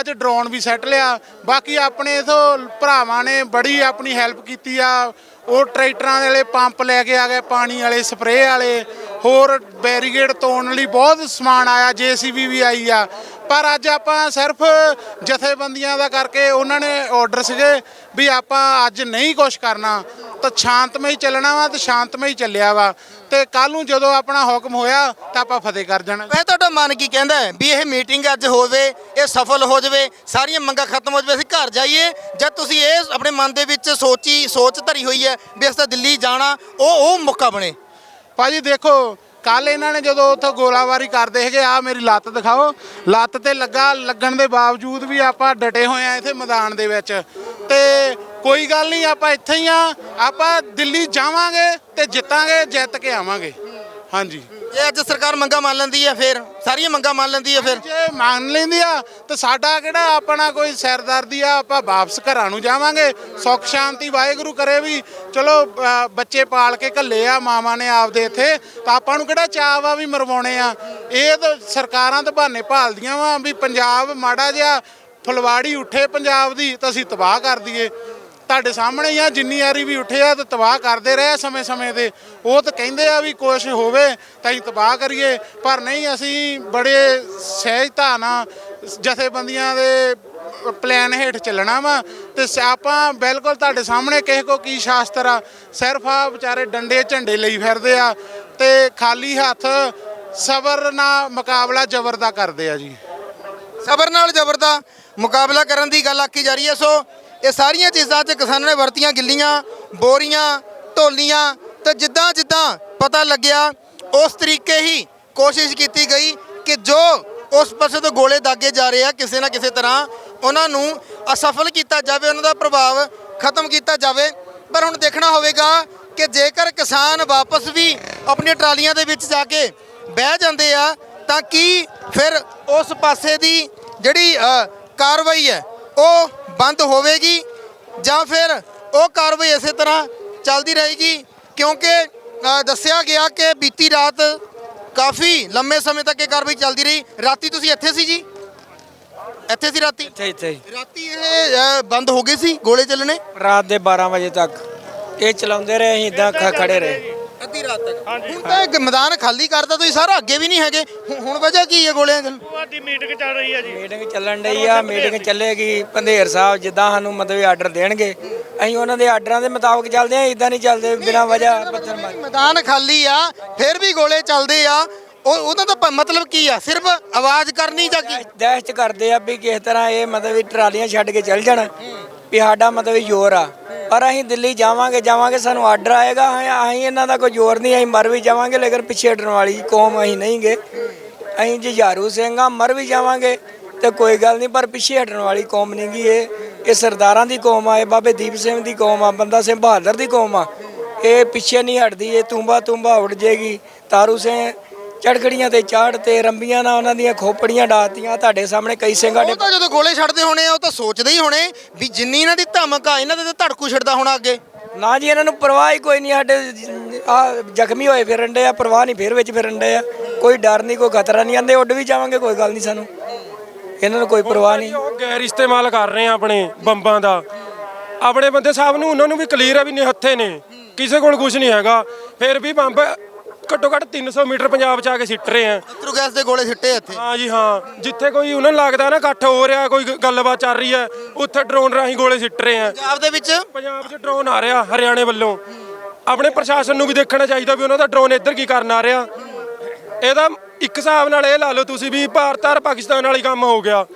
ਅੱਜ ਡਰੋਨ ਵੀ ਸੈੱਟ ਲਿਆ। ਬਾਕੀ ਆਪਣੇ ਇਥੋਂ ਭਰਾਵਾਂ ਨੇ ਬੜੀ ਆਪਣੀ ਹੈਲਪ ਕੀਤੀ ਆ। ਉਹ ਟਰੈਕਟਰਾਂ ਦੇ ਵਾਲੇ ਪੰਪ ਲੈ ਕੇ ਆ ਗਏ, ਪਾਣੀ ਵਾਲੇ, ਸਪਰੇਅ ਵਾਲੇ, ਹੋਰ ਬੈਰੀਗੇਡ ਤੋੜਨ ਲਈ ਬਹੁਤ ਸਮਾਨ ਆਇਆ, ਜੀਸੀਬੀ ਵੀ ਆਈ ਆ। ਪਰ ਅੱਜ ਆਪਾਂ ਸਿਰਫ ਜਥੇਬੰਦੀਆਂ ਦਾ ਕਰਕੇ ਉਹਨਾਂ ਨੇ ਆਰਡਰ ਸੀਗੇ ਵੀ ਆਪਾਂ ਅੱਜ ਨਹੀਂ ਕੁਝ ਕਰਨਾ। ਤਾਂ ਸ਼ਾਂਤਮਈ ਚੱਲਣਾ ਵਾ ਤੇ ਸ਼ਾਂਤਮਈ ਚੱਲਿਆ ਵਾ। ਤੇ ਕੱਲ ਨੂੰ ਜਦੋਂ ਆਪਣਾ ਹੁਕਮ ਹੋਇਆ ਤਾਂ ਆਪਾਂ ਫਤਿਹ ਕਰ ਜਾਣਾ। ਵੈਸੇ ਤੁਹਾਡਾ ਮਨ ਕੀ ਕਹਿੰਦਾ ਹੈ ਵੀ ਇਹ ਮੀਟਿੰਗ ਅੱਜ ਹੋਵੇ ਇਹ ਸਫਲ ਹੋ ਜਾਵੇ ਸਾਰੀਆਂ ਮੰਗਾਂ ਖਤਮ ਹੋ ਜਾਵੇ ਅਸੀਂ ਘਰ ਜਾਈਏ। ਜਦ ਤੁਸੀਂ ਇਹ ਆਪਣੇ ਮਨ ਦੇ ਵਿੱਚ ਸੋਚੀ ਸੋਚ ਧਰੀ ਹੋਈ ਹੈ ਵੀ ਅਸੀਂ ਤਾਂ ਦਿੱਲੀ ਜਾਣਾ ਉਹ ਉਹ ਮੌਕਾ ਬਣੇ। ਭਾਜੀ ਦੇਖੋ ਕੱਲ ਇਹਨਾਂ ਨੇ ਜਦੋਂ ਉੱਥੋਂ ਗੋਲਾਬਾਰੀ ਕਰਦੇ ਹੈਗੇ ਆ ਮੇਰੀ ਲੱਤ ਦਿਖਾਓ। ਲੱਤ ਤੇ ਲੱਗਾ ਲੱਗਣ ਦੇ ਬਾਵਜੂਦ ਵੀ ਆਪਾਂ ਡਟੇ ਹੋਏ ਆ ਇੱਥੇ ਮੈਦਾਨ ਦੇ ਵਿੱਚ। ਤੇ ਕੋਈ ਗੱਲ ਨਹੀਂ ਆਪਾਂ ਇੱਥੇ ਹੀ ਆ ਆਪਾਂ ਦਿੱਲੀ ਜਾਵਾਂਗੇ ਤੇ ਜਿੱਤਾਂਗੇ ਜਿੱਤ ਕੇ ਆਵਾਂਗੇ। ਹਾਂਜੀ। ਜੇ ਅੱਜ ਸਰਕਾਰ ਮੰਗਾ ਮੰਨ ਲੈਂਦੀ ਹੈ ਫਿਰ ਸਾਰੀਆਂ ਮੰਗਾ ਮੰਨ ਲੈਂਦੀ ਹੈ ਫਿਰ? ਜੇ ਮੰਨ ਲੈਂਦੀ ਆ ਤੇ ਸਾਡਾ ਕਿਹੜਾ ਆਪਣਾ ਕੋਈ ਸਿਰਦਰਦੀ ਆ ਆਪਾਂ ਵਾਪਸ ਘਰਾਂ ਨੂੰ ਜਾਵਾਂਗੇ। ਸੁੱਖ ਸ਼ਾਂਤੀ ਵਾਹਿਗੁਰੂ ਕਰੇ ਵੀ ਚਲੋ ਅ, ਬੱਚੇ ਪਾਲ ਕੇ ਘੱਲੇ ਆ ਮਾਵਾਂ ਨੇ ਆਪਦੇ ਇੱਥੇ ਤਾਂ ਆਪਾਂ ਨੂੰ ਕਿਹੜਾ ਚਾਅ ਵਾ ਵੀ ਮਰਵਾਉਣੇ ਆ। ਇਹ ਤਾਂ ਸਰਕਾਰਾਂ ਤਾਂ ਬਹਾਨੇ ਭਾਲਦੀਆਂ ਵਾ ਵੀ ਪੰਜਾਬ ਮਾੜਾ ਜਿਹਾ ਫੁਲਵਾੜੀ ਉੱਠੇ ਪੰਜਾਬ ਦੀ ਤਾਂ ਅਸੀਂ ਤਬਾਹ ਕਰ ਦਈਏ। ਤੁਹਾਡੇ ਸਾਹਮਣੇ ਹੀ ਆ, ਜਿੰਨੀ ਵਾਰੀ ਵੀ ਉੱਠੇ ਆ ਤੇ ਤਬਾਹ ਕਰਦੇ ਰਹੇ ਸਮੇਂ-ਸਮੇਂ 'ਤੇ ਉਹ ਤਾਂ ਕਹਿੰਦੇ ਆ ਵੀ ਕੁਛ ਹੋਵੇ, ਤਾਂ ਅਸੀਂ ਤਬਾਹ ਕਰੀਏ। ਪਰ ਨਹੀਂ, ਅਸੀਂ ਬੜੇ ਸਹਿਜਤਾ ਨਾਲ ਜਥੇਬੰਦੀਆਂ ਦੇ ਪਲਾਨ ਹੇਠ ਚੱਲਣਾ ਵਾ। ਤੇ ਸ- ਆਪਾਂ ਬਿਲਕੁਲ ਤੁਹਾਡੇ ਸਾਹਮਣੇ ਕਿਸੇ ਕੋ ਕੀ ਸ਼ਾਸਤਰ ਆ, ਸਿਰਫ ਆ ਵਿਚਾਰੇ ਡੰਡੇ ਝੰਡੇ ਲਈ ਫਿਰਦੇ ਆ ਤੇ ਖਾਲੀ ਹੱਥ ਸਬਰ ਨਾਲ ਮੁਕਾਬਲਾ ਜ਼ਬਰ ਦਾ ਕਰਦੇ ਆ ਜੀ। ਸਬਰ ਨਾਲ ਜ਼ਬਰ ਦਾ ਮੁਕਾਬਲਾ ਕਰਨ ਦੀ ਗੱਲ ਆਖੀ ਜਾ ਰਹੀ ਹੈ। ਸੋ ਇਹ ਸਾਰੀਆਂ ਚੀਜ਼ਾਂ 'ਚ ਕਿਸਾਨਾਂ ਨੇ ਵਰਤੀਆਂ ਗਿੱਲੀਆਂ, ਬੋਰੀਆਂ ਢੋਲੀਆਂ ਤੇ ਜਿੱਦਾਂ ਜਿੱਦਾਂ ਪਤਾ ਲੱਗਿਆ, ਉਸ ਤਰੀਕੇ ਹੀ ਕੋਸ਼ਿਸ਼ ਕੀਤੀ ਗਈ ਕਿ ਜੋ ਉਸ ਪਾਸੇ ਤੋਂ ਗੋਲੇ ਦਾਗੇ ਜਾ ਰਹੇ ਆ, ਕਿਸੇ ਨਾ ਕਿਸੇ ਤਰ੍ਹਾਂ ਉਹਨਾਂ ਨੂੰ ਅਸਫਲ ਕੀਤਾ ਜਾਵੇ, ਉਹਨਾਂ ਦਾ ਪ੍ਰਭਾਵ ਖਤਮ ਕੀਤਾ ਜਾਵੇ। ਪਰ ਹੁਣ ਦੇਖਣਾ ਹੋਵੇਗਾ ਕਿ ਜੇਕਰ ਕਿਸਾਨ ਵਾਪਸ ਵੀ ਆਪਣੀਆਂ ਟਰਾਲੀਆਂ ਦੇ ਵਿੱਚ ਜਾ ਕੇ ਬਹਿ ਜਾਂਦੇ ਆ, ਤਾਂ ਕੀ ਫਿਰ ਉਸ ਪਾਸੇ ਦੀ ਜਿਹੜੀ ਕਾਰਵਾਈ ਹੈ ਉਹ ਬੰਦ ਹੋਵੇਗੀ ਜਾਂ ਫਿਰ ਉਹ ਕਾਰਵਾਈ ਇਸੇ ਤਰ੍ਹਾਂ ਚੱਲਦੀ ਰਹੇਗੀ? ਕਿਉਂਕਿ ਦੱਸਿਆ ਗਿਆ ਕਿ ਬੀਤੀ ਰਾਤ ਕਾਫੀ ਲੰਮੇ ਸਮੇਂ ਤੱਕ ਇਹ ਕਾਰਵਾਈ ਚੱਲਦੀ ਰਹੀ। ਰਾਤੀ ਤੁਸੀਂ ਇੱਥੇ ਸੀ ਜੀ? ਇੱਥੇ ਸੀ ਰਾਤੀ? ਇੱਥੇ ਇੱਥੇ। ਰਾਤੀ ਇਹ ਬੰਦ ਹੋ ਗਏ ਸੀ ਗੋਲੇ ਚੱਲਣੇ? ਰਾਤ ਦੇ 12 ਵਜੇ ਤੱਕ। ਇਹ ਚਲਾਉਂਦੇ ਰਹੇ ਅਸੀਂ ਇਦਾਂ ਖੜੇ ਰਹੇ। ਅੱਧੀ ਰਾਤ ਤੱਕ। ਹੁਣ ਤਾਂ ਇਹ ਮੈਦਾਨ ਖਾਲੀ ਕਰਤਾ ਤੁਸੀਂ ਸਾਰਾ ਅੱਗੇ ਵੀ ਨਹੀਂ ਹੈਗੇ। ਹੁਣ ਵਜ੍ਹਾ ਕੀ ਹੈ ਗੋਲਿਆਂ ਦੀ? ਸਾਡੀ ਮੀਟਿੰਗ ਚੱਲ ਰਹੀ ਹੈ ਜੀ। ਮੀਟਿੰਗ ਚੱਲਣ ਡਈ ਆ ਮੀਟਿੰਗ ਚੱਲੇਗੀ। ਪੰਧੇਰ ਸਾਹਿਬ ਜਿੱਦਾਂ ਸਾਨੂੰ ਮਤਲਬ ਆਰਡਰ ਦੇਣਗੇ ਅਸੀਂ ਉਹਨਾਂ ਦੇ ਆਰਡਰਾਂ ਦੇ ਮੁਤਾਬਕ ਚੱਲਦੇ ਆ ਇਦਾਂ ਨਹੀਂ ਚੱਲਦੇ ਬਿਨਾਂ ਵਜ੍ਹਾ ਪੱਥਰ ਮਾਰ। ਮੈਦਾਨ ਖਾਲੀ ਆ ਫਿਰ ਵੀ ਗੋਲੇ ਚੱਲਦੇ ਆ। ਉਹ ਉਹਦਾ ਤਾਂ ਪ- ਮਤਲਬ ਕੀ ਆ? ਸਿਰਫ ਆਵਾਜ਼ ਕਰਨੀ ਜਾਂ ਕੀ? ਦਹਿਸ਼ਤ ਕਰਦੇ ਆ ਵੀ ਕਿਸ ਤਰ੍ਹਾਂ ਇਹ ਮਤਲਬ ਵੀ ਟਰਾਲੀਆਂ ਛੱਡ ਕੇ ਚੱਲ ਜਾਣ। ਵੀ ਸਾਡਾ ਮਤਲਬ ਜ਼ੋਰ ਆ। ਪਰ ਅਸੀਂ ਦਿੱਲੀ ਜਾਵਾਂਗੇ ਜਾਵਾਂਗੇ, ਸਾਨੂੰ ਆਰਡਰ ਆਏਗਾ। ਅਸੀਂ ਇਹਨਾਂ ਦਾ ਕੋਈ ਜ਼ੋਰ ਨਹੀਂ, ਅਸੀਂ ਮਰ ਵੀ ਜਾਵਾਂਗੇ, ਲੇਕਿਨ ਪਿੱਛੇ ਹਟਣ ਵਾਲੀ ਕੌਮ ਅਸੀਂ ਨਹੀਂਗੇ ਅਸੀਂ ਜੀ ਸਿੰਘ ਆ, ਮਰ ਵੀ ਜਾਵਾਂਗੇ ਤੇ ਕੋਈ ਗੱਲ ਨਹੀਂ, ਪਰ ਪਿੱਛੇ ਹਟਣ ਵਾਲੀ ਕੌਮ ਨਹੀਂਗੀ ਇਹ। ਇਹ ਸਰਦਾਰਾਂ ਦੀ ਕੌਮ ਆ, ਇਹ ਬਾਬੇ ਦੀਪ ਸਿੰਘ ਦੀ ਕੌਮ ਆ, ਬੰਦਾ ਸਿੰਘ ਬਹਾਦਰ ਦੀ ਕੌਮ ਆ। ਇਹ ਪਿੱਛੇ ਨਹੀਂ ਹਟਦੀ, ਇਹ ਤੁੰਬਾ ਤੁੰਬਾ ਉੱਡ ਜੇਗੀ। ਤਾਰੂ ਸਿੰਘ ਚੜਖੜੀਆਂ ਤੇ ਚਾੜ ਤੇ ਰੰਬੀਆਂ ਨਾਲ ਉਹਨਾਂ ਦੀਆਂ ਖੋਪੜੀਆਂ ਡਾਤੀਆਂ ਤੁਹਾਡੇ ਸਾਹਮਣੇ ਕਈ ਸਿੰਘਾਂ ਉਹ ਤਾਂ ਜਦੋਂ ਗੋਲੇ ਛੱਡਦੇ ਹੋਣੇ ਆ ਉਹ ਤਾਂ ਸੋਚਦੇ ਹੀ ਹੋਣੇ ਵੀ ਜਿੰਨੀ ਇਹਨਾਂ ਦੀ ਧਮਕ ਆ ਇਹਨਾਂ ਦੇ ਤਾਂ ਧੜਕੂ ਛੱਡਦਾ ਹੋਣਾ ਅੱਗੇ। ਨਾ ਜੀ ਇਹਨਾਂ ਨੂੰ ਪਰਵਾਹ ਹੀ ਕੋਈ ਨਹੀਂ ਸਾਡੇ ਆ ਜ਼ਖਮੀ ਹੋਏ ਫਿਰਨ ਦੇ ਆ ਪਰਵਾਹ ਨਹੀਂ ਫਿਰ ਵਿੱਚ ਫਿਰਨ ਦੇ ਆ। ਕੋਈ ਡਰ ਨਹੀਂ ਕੋਈ ਖਤਰਾ ਨਹੀਂ ਆਂਦੇ ਉੱਡ ਵੀ ਜਾਵਾਂਗੇ ਕੋਈ ਗੱਲ ਨਹੀਂ ਸਾਨੂੰ। ਇਹਨਾਂ ਨੂੰ ਕੋਈ ਪਰਵਾਹ ਨਹੀਂ। ਉਹ ਗੈਰ ਇਸਤੇਮਾਲ ਕਰ ਰਹੇ ਆ ਆਪਣੇ ਬੰਬਾਂ ਦਾ। ਆਪਣੇ ਬੰਦੇ ਸਾਹਿਬ ਨੂੰ ਉਹਨਾਂ ਨੂੰ ਵੀ ਕਲੀਅਰ ਆ ਵੀ ਨਿਹੱਥੇ ਨੇ। ਕਿਸੇ ਕੋਲ ਕੁਝ ਨਹੀਂ ਹੈਗਾ। ਫਿਰ ਵੀ ਬੰਬ ਘੱਟੋ ਘੱਟ 300 ਮੀਟਰ ਪੰਜਾਬ ਚ ਆ ਕੇ ਸਿੱਟ ਰਹੇ ਆ। ਅਥਰੂ ਗੈਸ ਦੇ ਗੋਲੇ ਸਿੱਟੇ ਇੱਥੇ। ਹਾਂ ਜੀ ਹਾਂ। ਜਿੱਥੇ ਕੋਈ ਉਹਨਾਂ ਨੂੰ ਲੱਗਦਾ ਨਾ ਇਕੱਠ ਹੋ ਰਿਹਾ ਕੋਈ ਗ- ਗੱਲਬਾਤ ਚੱਲ ਰਹੀ ਹੈ ਉੱਥੇ ਡਰੋਨ ਰਾਹੀਂ ਗੋਲੇ ਸਿੱਟ ਰਹੇ ਆ। ਪੰਜਾਬ ਦੇ ਵਿੱਚ? ਪੰਜਾਬ 'ਚ ਡਰੋਨ ਆ ਰਿਹਾ ਹਰਿਆਣੇ ਵੱਲੋਂ। ਆਪਣੇ ਪ੍ਰਸ਼ਾਸਨ ਨੂੰ ਵੀ ਦੇਖਣਾ ਚਾਹੀਦਾ ਵੀ ਉਹਨਾਂ ਦਾ ਡਰੋਨ ਇੱਧਰ ਕੀ ਕਰਨ ਆ ਰਿਹਾ। ਇਹਦਾ ਇੱਕ ਹਿਸਾਬ ਨਾਲ ਇਹ ਲਾ ਲਓ ਤੁਸੀਂ ਵੀ ਭਾਰਤ ਔਰ ਪਾਕਿਸਤਾਨ ਵਾਲੀ ਕੰਮ ਹੋ ਗਿਆ।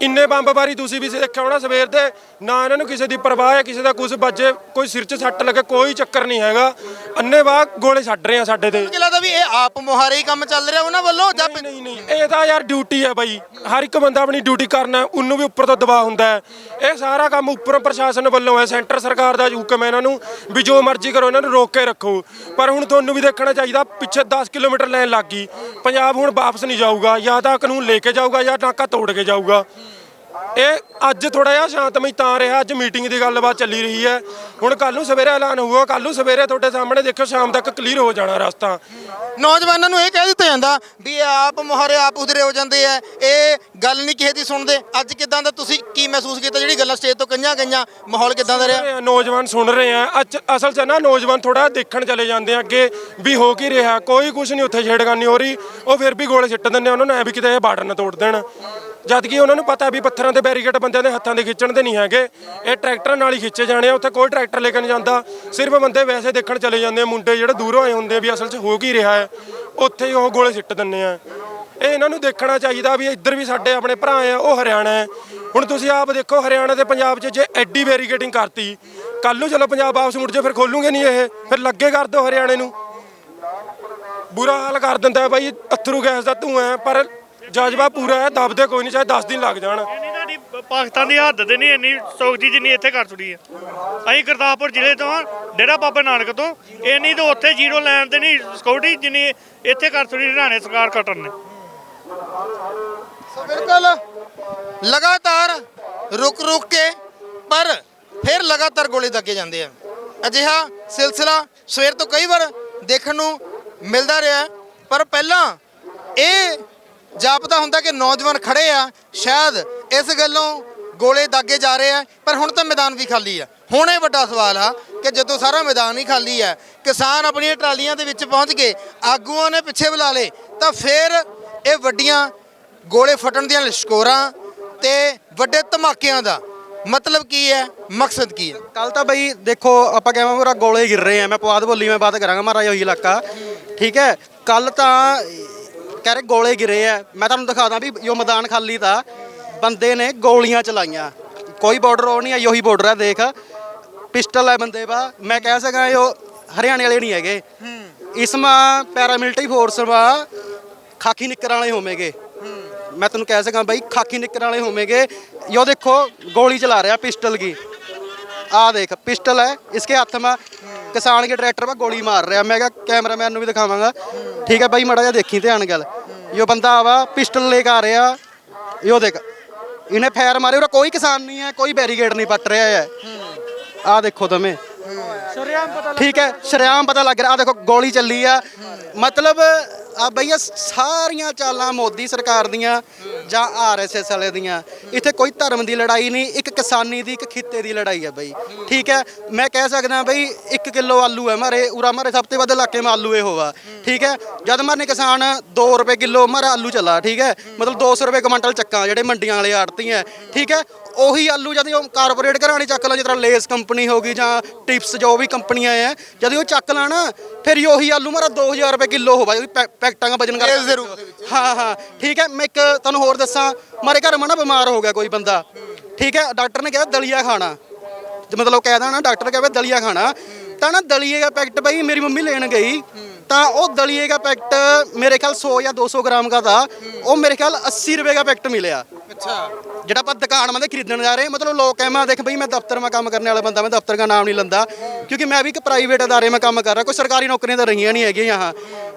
ਇੰਨੇ ਬੰਬ ਬਾਰੀ ਤੁਸੀਂ ਵੀ ਦੇਖਿਆ ਹੋਣਾ ਸਵੇਰ ਦੇ, ਨਾ ਇਹਨਾਂ ਨੂੰ ਕਿਸੇ ਦੀ ਪਰਵਾਹ ਹੈ ਕਿਸੇ ਦਾ ਕੁਝ ਵੱਜੇ ਕੋਈ ਸਿਰ 'ਚ ਸੱਟ ਲੱਗੇ, ਕੋਈ ਚੱਕਰ ਨਹੀਂ ਹੈਗਾ। ਅੰਨੇਵਾਹ ਗੋਲੇ ਛੱਡ ਰਹੇ ਆ ਸਾਡੇ ਤੇ। ਕਿ ਵੀ ਇਹ ਆਪ ਮੁਹਾਰੇ ਹੀ ਕੰਮ ਚੱਲ ਰਿਹਾ ਉਹਨਾਂ ਵੱਲੋਂ ਜਾਂ ਨਹੀਂ ਨਹੀਂ ਇਹ ਤਾਂ ਯਾਰ ਡਿਊਟੀ ਹੈ ਬਾਈ। ਹਰ ਇੱਕ ਬੰਦਾ ਆਪਣੀ ਡਿਊਟੀ ਕਰਨਾ ਉਹਨੂੰ ਵੀ ਉੱਪਰ ਤੋਂ ਦਬਾਅ ਹੁੰਦਾ ਹੈ। ਇਹ ਸਾਰਾ ਕੰਮ ਉੱਪਰੋਂ ਪ੍ਰਸ਼ਾਸਨ ਵੱਲੋਂ ਹੈ, ਸੈਂਟਰ ਸਰਕਾਰ ਦਾ ਹੁਕਮ ਹੈ ਇਹਨਾਂ ਨੂੰ ਵੀ ਜੋ ਮਰਜ਼ੀ ਕਰੋ, ਇਹਨਾਂ ਨੂੰ ਰੋਕ ਕੇ ਰੱਖੋ। ਪਰ ਹੁਣ ਤੁਹਾਨੂੰ ਵੀ ਦੇਖਣਾ ਚਾਹੀਦਾ, ਪਿੱਛੇ 10 ਕਿਲੋਮੀਟਰ ਲਾਈਨ ਲੱਗ ਗਈ। ਪੰਜਾਬ ਹੁਣ ਵਾਪਸ ਨਹੀਂ ਜਾਊਗਾ, ਜਾਂ ਤਾਂ ਕਾਨੂੰਨ ਲੈ ਕੇ ਜਾਊਗਾ, ਜਾਂ ਨਾਕਾ ਤੋੜ ਕੇ ਜਾਊਗਾ। ਇਹ ਅੱਜ ਥੋੜਾ ਜਿਹਾ ਸ਼ਾਂਤਮਈ ਤਾਂ ਰਿਹਾ ਅੱਜ ਮੀਟਿੰਗ ਦੀ ਗੱਲਬਾਤ ਚੱਲੀ ਰਹੀ ਹੈ। ਹੁਣ ਕੱਲ ਨੂੰ ਸਵੇਰੇ ਐਲਾਨ ਹੋਊਗਾ ਕੱਲ ਨੂੰ ਸਵੇਰੇ ਤੁਹਾਡੇ ਸਾਹਮਣੇ ਦੇਖਿਓ ਸ਼ਾਮ ਤੱਕ ਕਲੀਅਰ ਹੋ ਜਾਣਾ ਰਸਤਾ। ਨੌਜਵਾਨਾਂ ਨੂੰ ਇਹ ਕਹਿ ਦਿੱਤਾ ਜਾਂਦਾ ਵੀ ਇਹ ਆਪ ਮੁਹਾਰੇ ਆਪ ਉਧਰੇ ਹੋ ਜਾਂਦੇ ਆ ਇਹ ਗੱਲ ਨਹੀਂ ਕਿਸੇ ਦੀ ਸੁਣਦੇ। ਅੱਜ ਕਿਦਾਂ ਦਾ ਤੁਸੀਂ ਕੀ ਮਹਿਸੂਸ ਕੀਤਾ ਜਿਹੜੀ ਗੱਲਾਂ ਸਟੇਜ ਤੋਂ ਕਈਆਂ ਗਈਆਂ ਮਾਹੌਲ ਕਿਦਾਂ ਦਾ ਰਿਹਾ? ਨੌਜਵਾਨ ਸੁਣ ਰਹੇ ਆ। ਅੱਜ ਅਸਲ 'ਚ ਨਾ ਨੌਜਵਾਨ ਥੋੜਾ ਦੇਖਣ ਚਲੇ ਜਾਂਦੇ ਆ ਅੱਗੇ ਵੀ ਹੋ ਕੀ ਰਿਹਾ ਕੋਈ ਕੁਝ ਨਹੀਂ ਉੱਥੇ ਛੇੜਗਾਨੀ ਹੋ ਰਹੀ ਉਹ ਫਿਰ ਵੀ ਗੋਲੇ ਸਿੱਟ ਦਿੰਦੇ ਆ ਉਹਨਾਂ ਨੂੰ ਐ ਵੀ ਕਿਤੇ ਇਹ ਬਾਰਡਰ ਨਾ ਤੋੜ ਦੇਣ। ਜਦ ਕਿ ਉਹਨਾਂ ਨੂੰ ਪਤਾ ਵੀ ਪੱਥਰਾਂ ਦੇ ਬੈਰੀਕੇਡ ਬੰਦਿਆਂ ਦੇ ਹੱਥਾਂ ਦੇ ਖਿੱਚਣ ਦੇ ਨਹੀਂ ਹੈਗੇ, ਇਹ ਟਰੈਕਟਰ ਨਾਲ ਹੀ ਖਿੱਚੇ ਜਾਣੇ ਆ, ਉੱਥੇ ਕੋਈ ਟਰੈਕਟਰ ਲੈ ਕੇ ਨਹੀਂ ਜਾਂਦਾ। ਸਿਰਫ ਬੰਦੇ ਵੈਸੇ ਦੇਖਣ ਚਲੇ ਜਾਂਦੇ ਆ, ਮੁੰਡੇ ਜਿਹੜੇ ਦੂਰੋਂ ਆਏ ਹੁੰਦੇ ਆ ਵੀ ਅਸਲ 'ਚ ਹੋ ਕੀ ਰਿਹਾ ਹੈ। ਉੱਥੇ ਹੀ ਉਹ ਗੋਲੇ ਸਿੱਟ ਦਿੰਦੇ ਆ। ਇਹ ਇਹਨਾਂ ਨੂੰ ਦੇਖਣਾ ਚਾਹੀਦਾ ਵੀ ਇੱਧਰ ਵੀ ਸਾਡੇ ਆਪਣੇ ਭਰਾ ਆ, ਉਹ ਹਰਿਆਣਾ ਹੈ। ਹੁਣ ਤੁਸੀਂ ਆਪ ਦੇਖੋ, ਹਰਿਆਣਾ ਤੇ ਪੰਜਾਬ 'ਚ ਜੇ ਐਡੀ ਬੈਰੀਕੇਡਿੰਗ ਕਰਤੀ ਕੱਲ ਨੂੰ ਚਲੋ ਪੰਜਾਬ ਵਾਪਸ ਮੁੜ ਜੇ ਫਿਰ ਖੋਲੂਗੇ ਨਹੀਂ ਇਹ? ਫਿਰ ਲੱਗੇ ਕਰ ਦਿਓ ਹਰਿਆਣੇ ਨੂੰ। ਬੁਰਾ ਹਾਲ ਕਰ ਦਿੰਦਾ ਬਾਈ, ਅਥਰੂ ਗੈਸ ਦਾ ਧੂਆਂ ਹੈ, ਪਰ ਜਜ਼ਬਾ ਪੂਰਾ ਹੈ ਦਬਦੇ ਕੋਈ ਨਹੀਂ ਚਾਹੇ 10 ਦਿਨ ਲੱਗ ਜਾਣ। ਇੰਨੀ ਤੁਹਾਡੀ ਪਾਕਿਸਤਾਨ ਦੀ ਹੱਦ ਤੇ ਨਹੀਂ ਇੰਨੀ ਸੌਖੀ ਜਿੰਨੀ ਇੱਥੇ ਕਰ ਛੁੜੀ ਹੈ ਅਸੀਂ ਗੁਰਦਾਸਪੁਰ ਜ਼ਿਲ੍ਹੇ ਤੋਂ ਹਾਂ ਡੇਰਾ ਬਾਬਾ ਨਾਨਕ ਤੋਂ। ਇੰਨੀ ਤਾਂ ਉੱਥੇ ਜ਼ੀਰੋ ਲਾਈਨ ਤੇ ਨਹੀਂ ਸਿਕਿਉਰਿਟੀ ਜਿੰਨੀ ਇੱਥੇ ਕਰ ਛੋੜੀ ਹਰਿਆਣੇ ਸਰਕਾਰ ਕਟਰ ਨੇ। ਸੋ ਬਿਲਕੁਲ ਲਗਾਤਾਰ ਰੁਕ ਰੁਕ ਕੇ ਪਰ ਫਿਰ ਲਗਾਤਾਰ ਗੋਲੇ ਦਾਗੇ ਜਾਂਦੇ ਆ। ਅਜਿਹਾ ਸਿਲਸਿਲਾ ਸਵੇਰ ਤੋਂ ਕਈ ਵਾਰ ਦੇਖਣ ਨੂੰ ਮਿਲਦਾ ਰਿਹਾ ਹੈ। ਪਰ ਪਹਿਲਾਂ ਇਹ ਜਾਪਦਾ ਹੁੰਦਾ ਕਿ ਨੌਜਵਾਨ ਖੜੇ ਆ, ਸ਼ਾਇਦ ਇਸ ਗੱਲੋਂ ਗੋਲੇ ਦਾਗੇ ਜਾ ਰਹੇ ਆ, ਪਰ ਹੁਣ ਤਾਂ ਮੈਦਾਨ ਵੀ ਖਾਲੀ ਆ। ਹੁਣ ਇਹ ਵੱਡਾ ਸਵਾਲ ਆ ਕਿ ਜਦੋਂ ਸਾਰਾ ਮੈਦਾਨ ਹੀ ਖਾਲੀ ਹੈ ਕਿਸਾਨ ਆਪਣੀਆਂ ਟਰਾਲੀਆਂ ਦੇ ਵਿੱਚ ਪਹੁੰਚ ਕੇ ਆਗੂਆਂ ਨੇ ਪਿੱਛੇ ਬੁਲਾ ਲਏ, ਤਾਂ ਫਿਰ ਇਹ ਵੱਡੀਆਂ ਗੋਲੇ ਫਟਣ ਦੀਆਂ ਲਸ਼ਕੋਰਾਂ ਤੇ ਵੱਡੇ ਧਮਾਕਿਆਂ ਦਾ ਮਤਲਬ ਕੀ ਹੈ, ਮਕਸਦ ਕੀ ਹੈ? ਕੱਲ ਤਾਂ ਬਈ ਦੇਖੋ, ਆਪਾਂ ਕਹਿੰਦੇ ਮੇਰਾ ਗੋਲੇ ਗਿਰ ਰਹੇ ਆ। ਮੈਂ ਪਵਾਦ ਬੋਲੀ, ਮੈਂ ਬਾਤ ਕਰਾਂਗਾ ਮਾਰਾ ਉਹੀ ਇਲਾਕਾ। ਠੀਕ ਹੈ ਕੱਲ ਤਾਂ ਕਹਿ ਰਹੇ ਗੋਲੇ ਗਿਰੇ ਆ ਮੈਂ ਤੁਹਾਨੂੰ ਦਿਖਾਦਾ ਵੀ ਜੋ ਮੈਦਾਨ ਖਾਲੀ ਤਾਂ ਬੰਦੇ ਨੇ ਗੋਲੀਆਂ ਚਲਾਈਆਂ। ਕੋਈ ਬਾਰਡਰ ਉਹ ਨਹੀਂ ਹੈ ਉਹੀ ਬਾਰਡਰ ਹੈ ਦੇਖ। ਪਿਸਟਲ ਹੈ ਬੰਦੇ ਪਾ ਮੈਂ ਕਹਿ ਸਕਾਂ ਇਹ ਹਰਿਆਣੇ ਵਾਲੇ ਨਹੀਂ ਹੈਗੇ। ਇਸਮਾ ਪੈਰਾਮਿਲਟਰੀ ਫੋਰਸ ਵਾ, ਖਾਕੀ ਨਿੱਕਰ ਵਾਲੇ ਹੋਵੇਗੇ। ਮੈਂ ਤੁਹਾਨੂੰ ਕਹਿ ਸਕਾਂ ਬਾਈ, ਖਾਕੀ ਨਿੱਕਰ ਵਾਲੇ ਹੋਵੇਗੇ। ਯੋ ਦੇਖੋ, ਗੋਲੀ ਚਲਾ ਰਿਹਾ ਪਿਸਟਲ ਕੀ। ਆ ਦੇਖ ਪਿਸਟਲ ਹੈ ਇਸਕੇ ਹੱਥ में ਕਿਸਾਨ ਕੇ ਟਰੈਕਟਰ 'ਪਾ ਗੋਲੀ ਮਾਰ ਰਿਹਾ। ਮੈਂ ਕਿਹਾ ਕੈਮਰਾਮੈਨ ਨੂੰ ਵੀ ਦਿਖਾਵਾਂਗਾ। ਠੀਕ ਹੈ ਬਾਈ, ਮੜਾ ਜਿਹਾ ਦੇਖੀ ਧਿਆਨ ਗੱਲ। ਇਹ ਬੰਦਾ ਆਵਾ ਪਿਸਟਲ ਲੈ ਕੇ ਆ ਰਿਹਾ। ਇਹੋ ਦੇਖ, ਇਹਨੇ ਫਾਇਰ ਮਾਰੇ। ਉਹ ਕੋਈ ਕਿਸਾਨ ਨਹੀਂ ਹੈ, ਕੋਈ ਬੈਰੀਗੇਡ ਨਹੀਂ ਪੱਟ ਰਿਹਾ ਹੈ। ਆ ਦੇਖੋ ਤੁਮੇ ਸ਼ਰਿਆਮ ਪਤਾ ਠੀਕ ਹੈ, ਸ਼ਰਿਆਮ ਪਤਾ ਲੱਗ ਰਿਹਾ। ਆ ਦੇਖੋ, ਗੋਲੀ ਚੱਲੀ ਆ। ਮਤਲਬ ਆ ਬਈਆ ਸਾਰੀਆਂ ਚਾਲਾਂ ਮੋਦੀ ਸਰਕਾਰ ਦੀਆਂ। ਜਾਂ ਆਰਐਸਐਸ ਵਾਲੇ ਦੀਆਂ। ਇੱਥੇ ਕੋਈ ਧਰਮ ਦੀ ਲੜਾਈ ਨਹੀਂ ਇੱਕ ਕਿਸਾਨੀ ਦੀ ਇੱਕ ਖਿੱਤੇ ਦੀ ਲੜਾਈ ਹੈ ਬਈ। ਠੀਕ ਹੈ? ਮੈਂ ਕਹਿ ਸਕਦਾ ਬਈ 1 ਕਿਲੋ ਆਲੂ ਹੈ ਮਾਰੇ ਉਰਾ ਮਾਰੇ ਸਭ ਤੋਂ ਵੱਧ ਇਲਾਕੇ ਮੇ ਆਲੂ ਇਹ ਹੋਵਾ ਠੀਕ ਹੈ? ਜਦ ਮਾਰਨੇ ਕਿਸਾਨ 2 ਰੁਪਏ ਕਿਲੋ ਮਾਰਾ ਆਲੂ ਚੱਲਾ ਠੀਕ ਹੈ? ਮਤਲਬ 200 ਰੁਪਏ ਕੁਇੰਟਲ ਚੱਕਾਂ ਜਿਹੜੇ ਮੰਡੀਆਂ ਵਾਲੇ ਆੜਤੀ ਹੈ। ਠੀਕ ਹੈ? ਉਹੀ ਆਲੂ ਜਦ ਉਹ ਕਾਰਪੋਰੇਟ ਘਰਾਣੇ ਚੱਕ ਲਾ ਜਿਸ ਤਰ੍ਹਾਂ ਲੇਸ ਕੰਪਨੀ ਹੋ ਗਈ ਜਾਂ ਟਿਪਸ ਜੋ ਵੀ ਕੰਪਨੀਆਂ ਆ ਜਦ ਉਹ ਚੱਕ ਲਾਣਾ ਫਿਰ ਉਹੀ ਆਲੂ ਮਾਰਾ 2000 ਰੁਪਏ ਕਿਲੋ ਹੋਵਾ ਪੈਕਟਾਂ ਦਾ ਵਜਨ ਵਿੱਚ। ਹਾਂ ਹਾਂ। ਠੀਕ ਹੈ? ਮੈਂ ਇੱਕ ਤੁਹਾਨੂੰ ਹੋਰ ਹੋਰ ਦੱਸਾਂ ਮਾਰੇ ਘਰ ਮਾ ਬਿਮਾਰ ਹੋ ਗਿਆ ਕੋਈ ਬੰਦਾ। ਠੀਕ ਹੈ ਡਾਕਟਰ ਨੇ ਕਿਹਾ ਦਲੀਆ ਖਾਣਾ। ਮਤਲਬ ਕਹਿ ਦੇਣਾ ਡਾਕਟਰ ਕਹੇ ਦਲੀਆ ਖਾਣਾ। ਤਾਂ ਨਾ ਦਲੀਏ ਦਾ ਪੈਕਟ ਬਈ ਮੇਰੀ ਮੰਮੀ ਲੈਣ ਗਈ। ਤਾਂ ਉਹ ਦਲੀਏ ਦਾ ਪੈਕਟ ਮੇਰੇ ਖਿਆਲ 100 ਜਾਂ 200 ਗ੍ਰਾਮ ਦਾ ਥਾ ਉਹ ਮੇਰੇ ਖਿਆਲ 80 ਰੁਪਏ ਦਾ ਪੈਕਟ ਮਿਲਿਆ। ਅੱਛਾ। ਜਿਹੜਾ ਆਪਾਂ ਦੁਕਾਨ ਮੰਦੇ ਖਰੀਦਣ ਜਾ ਰਹੇ ਮਤਲਬ ਲੋਕ ਐ ਮੈਂ ਦੇਖ ਬਈ ਮੈਂ ਦਫ਼ਤਰ ਮੈਂ ਕੰਮ ਕਰਨ ਵਾਲਾ ਬੰਦਾ ਮੈਂ ਦਫ਼ਤਰ ਦਾ ਨਾਮ ਨਹੀਂ ਲੰਦਾ। ਕਿਉਂਕਿ ਮੈਂ ਵੀ ਇੱਕ ਪ੍ਰਾਈਵੇਟ ਅਦਾਰੇ ਮੈਂ ਕੰਮ ਕਰ ਰਿਹਾ ਕੋਈ ਸਰਕਾਰੀ ਨੌਕਰੀਆਂ ਤਾਂ ਰਹੀਆਂ ਨਹੀਂ ਹੈਗੀਆਂ ਯਹਾਂ।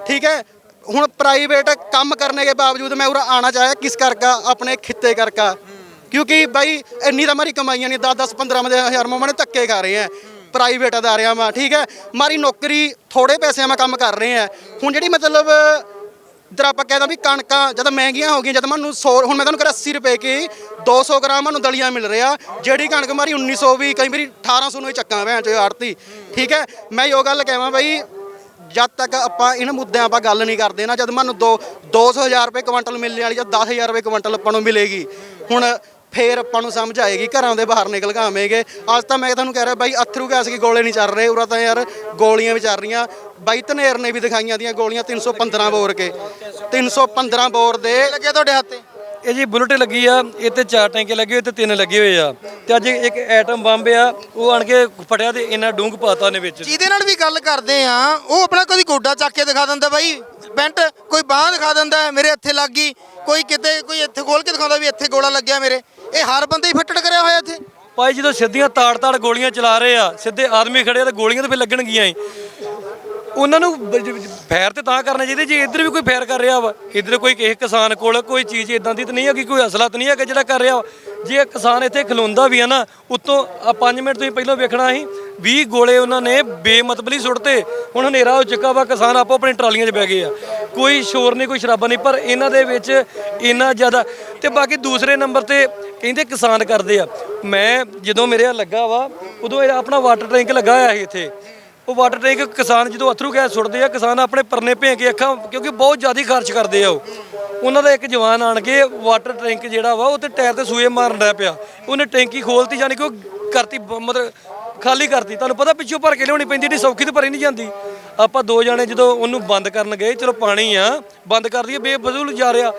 ਠੀਕ ਹੈ ਹੁਣ ਪ੍ਰਾਈਵੇਟ ਕੰਮ ਕਰਨੇ ਦੇ ਬਾਵਜੂਦ ਮੈਂ ਉਰਾ ਆਣਾ ਚਾਹਿਆ ਕਿਸ ਕਰਕਾ, ਆਪਣੇ ਖਿੱਤੇ ਕਰਕਾ। ਕਿਉਂਕਿ ਬਾਈ, ਇੰਨੀ ਤਾਂ ਮਾਰੀ ਕਮਾਈਆਂ ਨਹੀਂ 10 10 15 ਹਜ਼ਾਰ ਮਾਂ ਨੇ ਧੱਕੇ ਖਾ ਰਹੇ ਆ। ਪ੍ਰਾਈਵੇਟ ਅਦਾਰਿਆਂ ਮਾ ਠੀਕ ਹੈ? ਮਾਰੀ ਨੌਕਰੀ ਥੋੜੇ ਪੈਸਿਆਂ ਮੈਂ ਕੰਮ ਕਰ ਰਹੇ ਆ। ਹੁਣ ਜਿਹੜੀ ਮਤਲਬ ਇਧਰ ਆਪਾਂ ਕਹਿੰਦਾ ਵੀ ਕਣਕਾਂ, ਜਦ ਮਹਿੰਗੀਆਂ ਹੋ ਗਈਆਂ, ਜਦ ਮੈਨੂੰ 100 ਹੁਣ ਮੈਂ ਤੁਹਾਨੂੰ ਕਰ 80 ਰੁਪਏ ਕੀ 200 ਗ੍ਰਾਮ ਮੈਨੂੰ ਦਲੀਆ ਮਿਲ ਰਿਹਾ। ਜਿਹੜੀ ਕਣਕ ਮਾਰੀ 1900 ਵੀ ਕਈ ਵਾਰੀ 1800 ਨੂੰ ਹੀ ਚੱਕਾਂ ਭੈਣ ਚੋ ਆੜਤੀ। ਠੀਕ ਹੈ? ਮੈਂ ਇਹ ਗੱਲ ਕਹਾਂ ਬਈ ਜਦ ਤੱਕ ਆਪਾਂ ਇਹਨਾਂ ਮੁੱਦਿਆਂ ਆਪਾਂ ਗੱਲ ਨਹੀਂ ਕਰਦੇ ਨਾ, ਜਦ ਮੈਨੂੰ 2 2000 ਰੁਪਏ ਕੁਇੰਟਲ ਮਿਲਣ ਵਾਲੀ ਜਾਂ 10000 ਰੁਪਏ ਕੁਇੰਟਲ ਆਪਾਂ ਨੂੰ ਮਿਲੇਗੀ, ਹੁਣ ਫੇਰ ਆਪਾਂ ਨੂੰ ਸਮਝ ਆਏਗੀ ਘਰਾਂ ਦੇ ਬਾਹਰ ਨਿਕਲ ਕੇ ਘਾਵੇਂਗੇ ਅੱਜ ਤਾਂ ਮੈਂ ਤੁਹਾਨੂੰ ਕਹਿ ਰਿਹਾ ਬਾਈ, ਅਥਰੂ ਗੈਸ ਕੀ ਗੋਲੇ ਨਹੀਂ ਚੱਲ ਰਹੇ, ਉਰਾ ਤਾਂ ਯਾਰ ਗੋਲੀਆਂ ਵੀ ਚੱਲ ਰਹੀਆਂ। ਬਾਈ, ਧਨੇਰ ਨੇ ਵੀ ਦਿਖਾਈਆਂ ਦੀਆਂ ਗੋਲੀਆਂ 315 ਬੋਰ ਕੇ। 315 ਬੋਰ ਦੇ ਲੱਗੇ ਤੁਹਾਡੇ ਹੱਥੇ ਇਹ ਜੀ ਬੁਲਟ ਲੱਗੀ ਆ ਇਹ ਤੇ ਚਾਰ ਟੈਂਕੇ ਲੱਗੇ ਹੋਏ ਤੇ ਤਿੰਨ ਲੱਗੇ ਹੋਏ ਆ। ਤੇ ਅੱਜ ਇੱਕ ਐਟਮ ਬੰਬ ਆ ਉਹ ਆਣ ਕੇ ਫਟਿਆ ਤੇ ਇਹਨਾਂ ਡੂੰਘ ਪਾਤਾ ਨੇ ਵਿੱਚ। ਜਿਹਦੇ ਨਾਲ ਵੀ ਗੱਲ ਕਰਦੇ ਆ ਉਹ ਆਪਣਾ ਕਦੀ ਗੋਡਾ ਚੱਕ ਕੇ ਦਿਖਾ ਦਿੰਦਾ ਬਾਈ ਪੈਂਟ ਕੋਈ ਬਾਹ ਦਿਖਾ ਦਿੰਦਾ ਮੇਰੇ ਇੱਥੇ ਲੱਗ ਗਈ ਕੋਈ ਕਿਤੇ ਕੋਈ ਇੱਥੇ ਖੋਲ ਕੇ ਦਿਖਾਉਂਦਾ ਵੀ ਇੱਥੇ ਗੋਲਾ ਲੱਗਿਆ ਮੇਰੇ। ਇਹ ਹਰ ਬੰਦੇ ਹੀ ਫਿੱਟੜ ਕਰਿਆ ਹੋਇਆ ਇੱਥੇ। ਭਾਈ ਜਦੋਂ ਸਿੱਧੀਆਂ ਤਾੜ-ਤਾੜ ਗੋਲੀਆਂ ਚਲਾ ਰਹੇ ਆ ਸਿੱਧੇ ਆਦਮੀ ਖੜੇ ਆ ਤੇ ਗੋਲੀਆਂ ਤੇ ਫਿਰ ਲੱਗਣਗੀਆਂ ਹੀ। ਉਹਨਾਂ ਨੂੰ ਬ- ਫੈਰ ਤੇ ਤਾਂ ਕਰਨਾ ਚਾਹੀਦਾ, ਜੇ ਇੱਧਰ ਵੀ ਕੋਈ ਫੈਰ ਕਰ ਰਿਹਾ ਵਾ, ਇੱਧਰ ਕੋਈ ਕਿਸੇ ਕਿਸਾਨ ਕੋਲ ਕੋਈ ਚੀਜ਼ ਇਦਾਂ ਦੀ ਤਾਂ ਨਹੀਂ ਹੈਗੀ, ਕੋਈ ਅਸਲਾ ਤਾਂ ਨਹੀਂ ਹੈਗਾ ਜਿਹੜਾ ਕਰ ਰਿਹਾ ਵਾ। ਜੇ ਕਿਸਾਨ ਇੱਥੇ ਖਲੋਂਦਾ ਵੀ ਆ ਨਾ, ਉਤੋਂ 5 ਮਿੰਟ ਤੁਸੀਂ ਪਹਿਲਾਂ ਵੇਖਣਾ ਸੀ 20 ਗੋਲੇ ਉਹਨਾਂ ਨੇ ਬੇਮਤਲਬੀ ਸੁੱਟਤੇ, ਹੁਣ ਹਨੇਰਾ ਹੋ ਚੁੱਕਾ ਵਾ, ਕਿਸਾਨ ਆਪੋ ਆਪਣੀ ਟਰਾਲੀਆਂ 'ਚ ਬਹਿ ਗਏ ਆ। ਕੋਈ ਸ਼ੋਰ ਨਹੀਂ, ਕੋਈ ਸ਼ਰਾਬਾ ਨਹੀਂ, ਪਰ ਇਹਨਾਂ ਦੇ ਵਿੱਚ ਇੰਨਾ ਜ਼ਿਆਦਾ, ਤੇ ਬਾਕੀ ਦੂਸਰੇ ਨੰਬਰ ਤੇ ਕਹਿੰਦੇ ਕਿਸਾਨ ਕਰਦੇ ਆ। ਮੈਂ ਜਦੋਂ ਮੇਰੇ ਆ ਲੱਗਾ ਵਾ, ਉਦੋਂ ਇਹ ਆਪਣਾ ਵਾਟਰ ਟੈਂਕ ਲੱਗਾ ਹੋਇਆ ਸੀ ਇੱਥੇ। ਉਹ ਵਾਟਰ ਟੈਂਕ ਕਿਸਾਨ ਜਦੋਂ ਅਥਰੂ ਗੈਸ ਸੁੱਟਦੇ ਆ, ਕਿਸਾਨ ਆਪਣੇ ਪਰਨੇ ਭੇ ਕੇ ਅੱਖਾਂ, ਕਿਉਂਕਿ ਬਹੁਤ ਜ਼ਿਆਦਾ ਖਰਚ ਕਰਦੇ ਆ ਉਹ। ਉਹਨਾਂ ਦਾ ਇੱਕ ਜਵਾਨ ਆਣ ਕੇ ਵਾਟਰ ਟੈਂਕ ਜਿਹੜਾ ਵਾ, ਉਹ ਤੇ ਟਾਇਰ ਤੇ ਸੂਏ ਮਾਰਨ ਡਿਆ ਪਿਆ। ਉਹਨੇ ਟੈਂਕੀ ਖੋਲਤੀ ਜਾਨੀ ਕਿ ਉਹ ਕਰਤੀ ਬ- ਮਤਲਬ ਖਾਲੀ ਕਰਤੀ। ਤੁਹਾਨੂੰ ਪਤਾ ਪਿੱਛੋਂ ਭਰ ਕੇ ਲਿਆਉਣੀ ਪੈਂਦੀ, ਏਡੀ ਸੌਖੀ ਤੇ ਭਰੀ ਨਹੀਂ ਜਾਂਦੀ। ਆਪਾਂ ਦੋ ਜਾਣੇ ਜਦੋਂ ਉਹਨੂੰ ਬੰਦ ਕਰਨ ਗਏ, ਚਲੋ ਪਾਣੀ ਆ, ਬੰਦ ਕਰ ਦਈਏ, ਬੇਫਜ਼ੂਲ ਜਾ ਰਿਹਾ।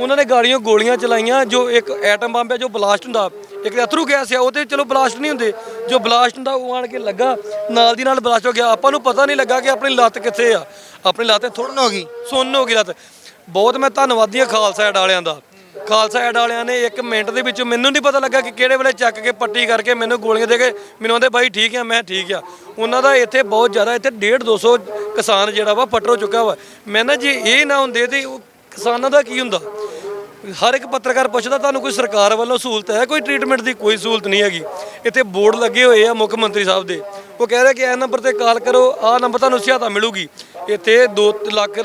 ਉਹਨਾਂ ਨੇ ਗਾੜੀਆਂ ਗੋਲੀਆਂ ਚਲਾਈਆਂ ਜੋ ਇੱਕ ਐਟਮ ਬੰਬ ਹੈ ਜੋ ਬਲਾਸਟ ਹੁੰਦਾ। ਇੱਕ ਅਥਰੂ ਗੈਸ ਆ ਉਹ ਤੇ ਚਲੋ ਬਲਾਸਟ ਨਹੀਂ ਹੁੰਦੇ। ਜੋ ਬਲਾਸਟ ਹੁੰਦਾ ਉਹ ਆਣ ਕੇ ਲੱਗਾ ਨਾਲ ਦੀ ਨਾਲ ਬਲਾਸਟ ਹੋ ਗਿਆ। ਆਪਾਂ ਨੂੰ ਪਤਾ ਨਹੀਂ ਲੱਗਾ ਕਿ ਆਪਣੀ ਲੱਤ ਕਿੱਥੇ ਆ। ਆਪਣੀ ਲੱਤ ਥੋੜਾ ਸੁੰਨ ਹੋ ਗਈ। ਸੁੰਨ ਹੋ ਗਈ ਲੱਤ। ਬਹੁਤ ਮੈਂ ਧੰਨਵਾਦੀ ਹਾਂ ਖਾਲਸਾ ਏਡ ਵਾਲਿਆਂ ਦਾ। ਖਾਲਸਾ ਐਡ ਵਾਲਿਆਂ ਨੇ ਇੱਕ ਮਿੰਟ ਦੇ ਵਿੱਚ ਮੈਨੂੰ ਨਹੀਂ ਪਤਾ ਲੱਗਾ ਕਿ ਕਿਹੜੇ ਵੇਲੇ ਚੱਕ ਕੇ ਪੱਟੀ ਕਰਕੇ ਮੈਨੂੰ ਗੋਲੀਆਂ ਦੇ ਕੇ ਮੈਨੂੰ ਆਂਦੇ ਬਾਈ ਠੀਕ ਆ ਮੈਂ ਠੀਕ ਆ। ਉਹਨਾਂ ਦਾ ਇੱਥੇ ਬਹੁਤ ਜ਼ਿਆਦਾ ਇੱਥੇ 1.5 200 ਕਿਸਾਨ ਜਿਹੜਾ ਵਾ ਫੱਟਰ ਹੋ ਚੁੱਕਾ ਵਾ। ਮੈਂ ਨਾ ਜੇ ਇਹ ਨਾ ਹੁੰਦੇ ਤੇ ਕਿਸਾਨਾਂ ਦਾ ਕੀ ਹੁੰਦਾ? ਹਰ ਇੱਕ ਪੱਤਰਕਾਰ ਪੁੱਛਦਾ, ਤੁਹਾਨੂੰ ਕੋਈ ਸਰਕਾਰ ਵੱਲੋਂ ਸਹੂਲਤ ਹੈ? ਕੋਈ ਟ੍ਰੀਟਮੈਂਟ ਦੀ ਕੋਈ ਸਹੂਲਤ ਨਹੀਂ ਹੈਗੀ। ਇੱਥੇ ਬੋਰਡ ਲੱਗੇ ਹੋਏ ਆ ਮੁੱਖ ਮੰਤਰੀ ਸਾਹਿਬ ਦੇ। ਉਹ ਕਹਿ ਰਹੇ ਕਿ ਇਹ ਨੰਬਰ ਤੇ ਕਾਲ ਕਰੋ, ਆਹ ਨੰਬਰ ਤੁਹਾਨੂੰ ਸਹਾਇਤਾ ਮਿਲੂਗੀ। ਇੱਥੇ 2 ਲੱਖ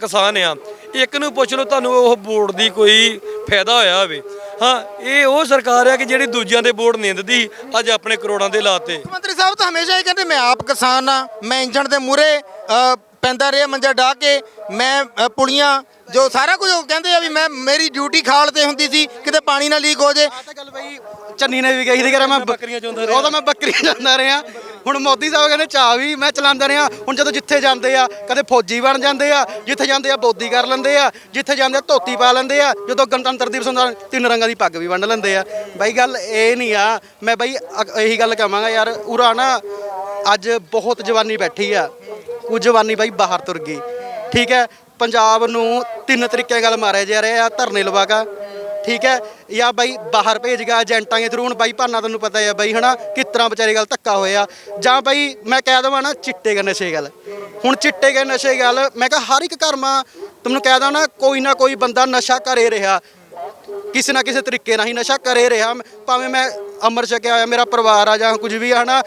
ਕਿਸਾਨ ਆ। ਇੱਕ ਨੂੰ ਪੁੱਛ ਲਓ, ਤੁਹਾਨੂੰ ਉਹ ਬੋਰਡ ਦੀ ਕੋਈ ਫਾਇਦਾ ਹੋਇਆ ਹੋਵੇ? ਹਾਂ, ਇਹ ਉਹ ਸਰਕਾਰ ਆ ਕਿ ਜਿਹੜੀ ਦੂਜਿਆਂ ਦੇ ਬੋਰਡ ਨਿੰਦਦੀ ਅੱਜ ਆਪਣੇ ਕਰੋੜਾਂ ਦੇ ਲਾਤੇ। ਮੁੱਖ ਮੰਤਰੀ ਸਾਹਿਬ ਤਾਂ ਹਮੇਸ਼ਾ ਇਹ ਕਹਿੰਦੇ, ਮੈਂ ਆਪ ਕਿਸਾਨ ਆ, ਮੈਂ ਇੰਜਣ ਦੇ ਮੂਰੇ ਪੈਂਦਾ ਰਿਹਾ ਮੰਜਾ ਢਾ ਕੇ ਮੈਂ ਅ, ਪੁਲੀਆਂ ਜੋ ਸਾਰਾ ਕੁਝ ਉਹ ਕਹਿੰਦੇ ਆ ਵੀ ਮੈਂ ਮੇਰੀ ਡਿਊਟੀ ਖਾਲ ਤੇ ਹੁੰਦੀ ਸੀ ਕਿਤੇ ਪਾਣੀ ਨਾ ਲੀਕ ਹੋ ਜੇ। ਤਾਂ ਗੱਲ ਬਈ ਚੰਨੀ ਨੇ ਵੀ ਕਹੀ ਸੀ ਕਿ ਮੈਂ ਬੱਕਰੀਆਂ ਚੋਂਦਾ ਰਿਹਾ। ਉਹ ਤਾਂ ਮੈਂ ਬੱਕਰੀਆਂ ਚੋਂਦਾ ਰਿਹਾ। ਹੁਣ ਮੋਦੀ ਸਾਹਿਬ ਕਹਿੰਦੇ ਚਾਹ ਵੀ ਮੈਂ ਚਲਾਉਂਦਾ ਰਿਹਾ। ਹੁਣ ਜਦੋਂ ਜਿੱਥੇ ਜਾਂਦੇ ਆ ਕਦੇ ਫੌਜੀ ਬਣ ਜਾਂਦੇ ਆ ਜਿੱਥੇ ਜਾਂਦੇ ਆ ਬੋਦੀ ਕਰ ਲੈਂਦੇ ਆ ਜਿੱਥੇ ਜਾਂਦੇ ਆ ਧੋਤੀ ਪਾ ਲੈਂਦੇ ਆ ਜਦੋਂ ਗਣਤੰਤਰ ਦਿਵਸ ਹੁੰਦਾ ਤਿੰਨ ਰੰਗਾਂ ਦੀ ਪੱਗ ਵੀ ਵੰਡ ਲੈਂਦੇ ਆ। ਬਾਈ ਗੱਲ ਇਹ ਨਹੀਂ ਆ ਮੈਂ ਬਾਈ ਅ- ਇਹੀ ਗੱਲ ਕਹਾਂਗਾ ਯਾਰ ਉਰਾ ਨਾ ਅੱਜ ਬਹੁਤ ਜਵਾਨੀ ਬੈਠੀ ਆ। ਉਹ ਜਵਾਨੀ ਬਾਈ ਬਾਹਰ ਤੁਰ ਗਈ। ਠੀਕ ਹੈ, ਪੰਜਾਬ ਨੂੰ ਤਿੰਨ ਤਰੀਕਿਆਂ ਨਾਲ ਮਾਰਿਆ ਜਾ ਰਿਹਾ ਆ ਧਰਨੇ ਲਵਾਗਾ। ਠੀਕ ਹੈ, ਜਾਂ ਬਾਈ ਬਾਹਰ ਭੇਜ ਗਿਆ, ਏਜੰਟਾਂ ਦੇ ਥਰੂ ਹੁਣ ਬਾਈ ਭਾਨਾ ਤੁਹਾਨੂੰ ਪਤਾ ਹੈ ਬਾਈ, ਹਨਾ, ਕਿਸ ਤਰ੍ਹਾਂ ਵਿਚਾਰੇ ਗੱਲ ਧੱਕਾ ਹੋਇਆ। ਜਾਂ ਬਾਈ ਮੈਂ ਕਹਿ ਦਵਾਂ ਨਾ ਚਿੱਟੇ ਦੇ ਨਸ਼ੇ ਗੱਲ। ਹੁਣ ਚਿੱਟੇ ਦੇ ਨਸ਼ੇ ਗੱਲ, ਮੈਂ ਕਿਹਾ ਹਰ ਇੱਕ ਘਰ ਮਾ ਤੁਹਾਨੂੰ ਕਹਿ ਦਾਂ ਨਾ, ਕੋਈ ਨਾ ਕੋਈ ਬੰਦਾ ਨਸ਼ਾ ਕਰੇ ਰਿਹਾ। ਕਿਸੇ ਨਾ ਕਿਸੇ ਤਰੀਕੇ ਨਾਲ ਹੀ ਨਸ਼ਾ ਕਰੇ ਰਿਹਾ। ਭਾਵੇਂ ਮੈਂ ਅਮਰ ਛਕਿਆ ਹੋਇਆ, ਮੇਰਾ ਪਰਿਵਾਰ ਆ ਜਾਂ ਕੁਝ ਵੀ ਆ, ਹਨਾ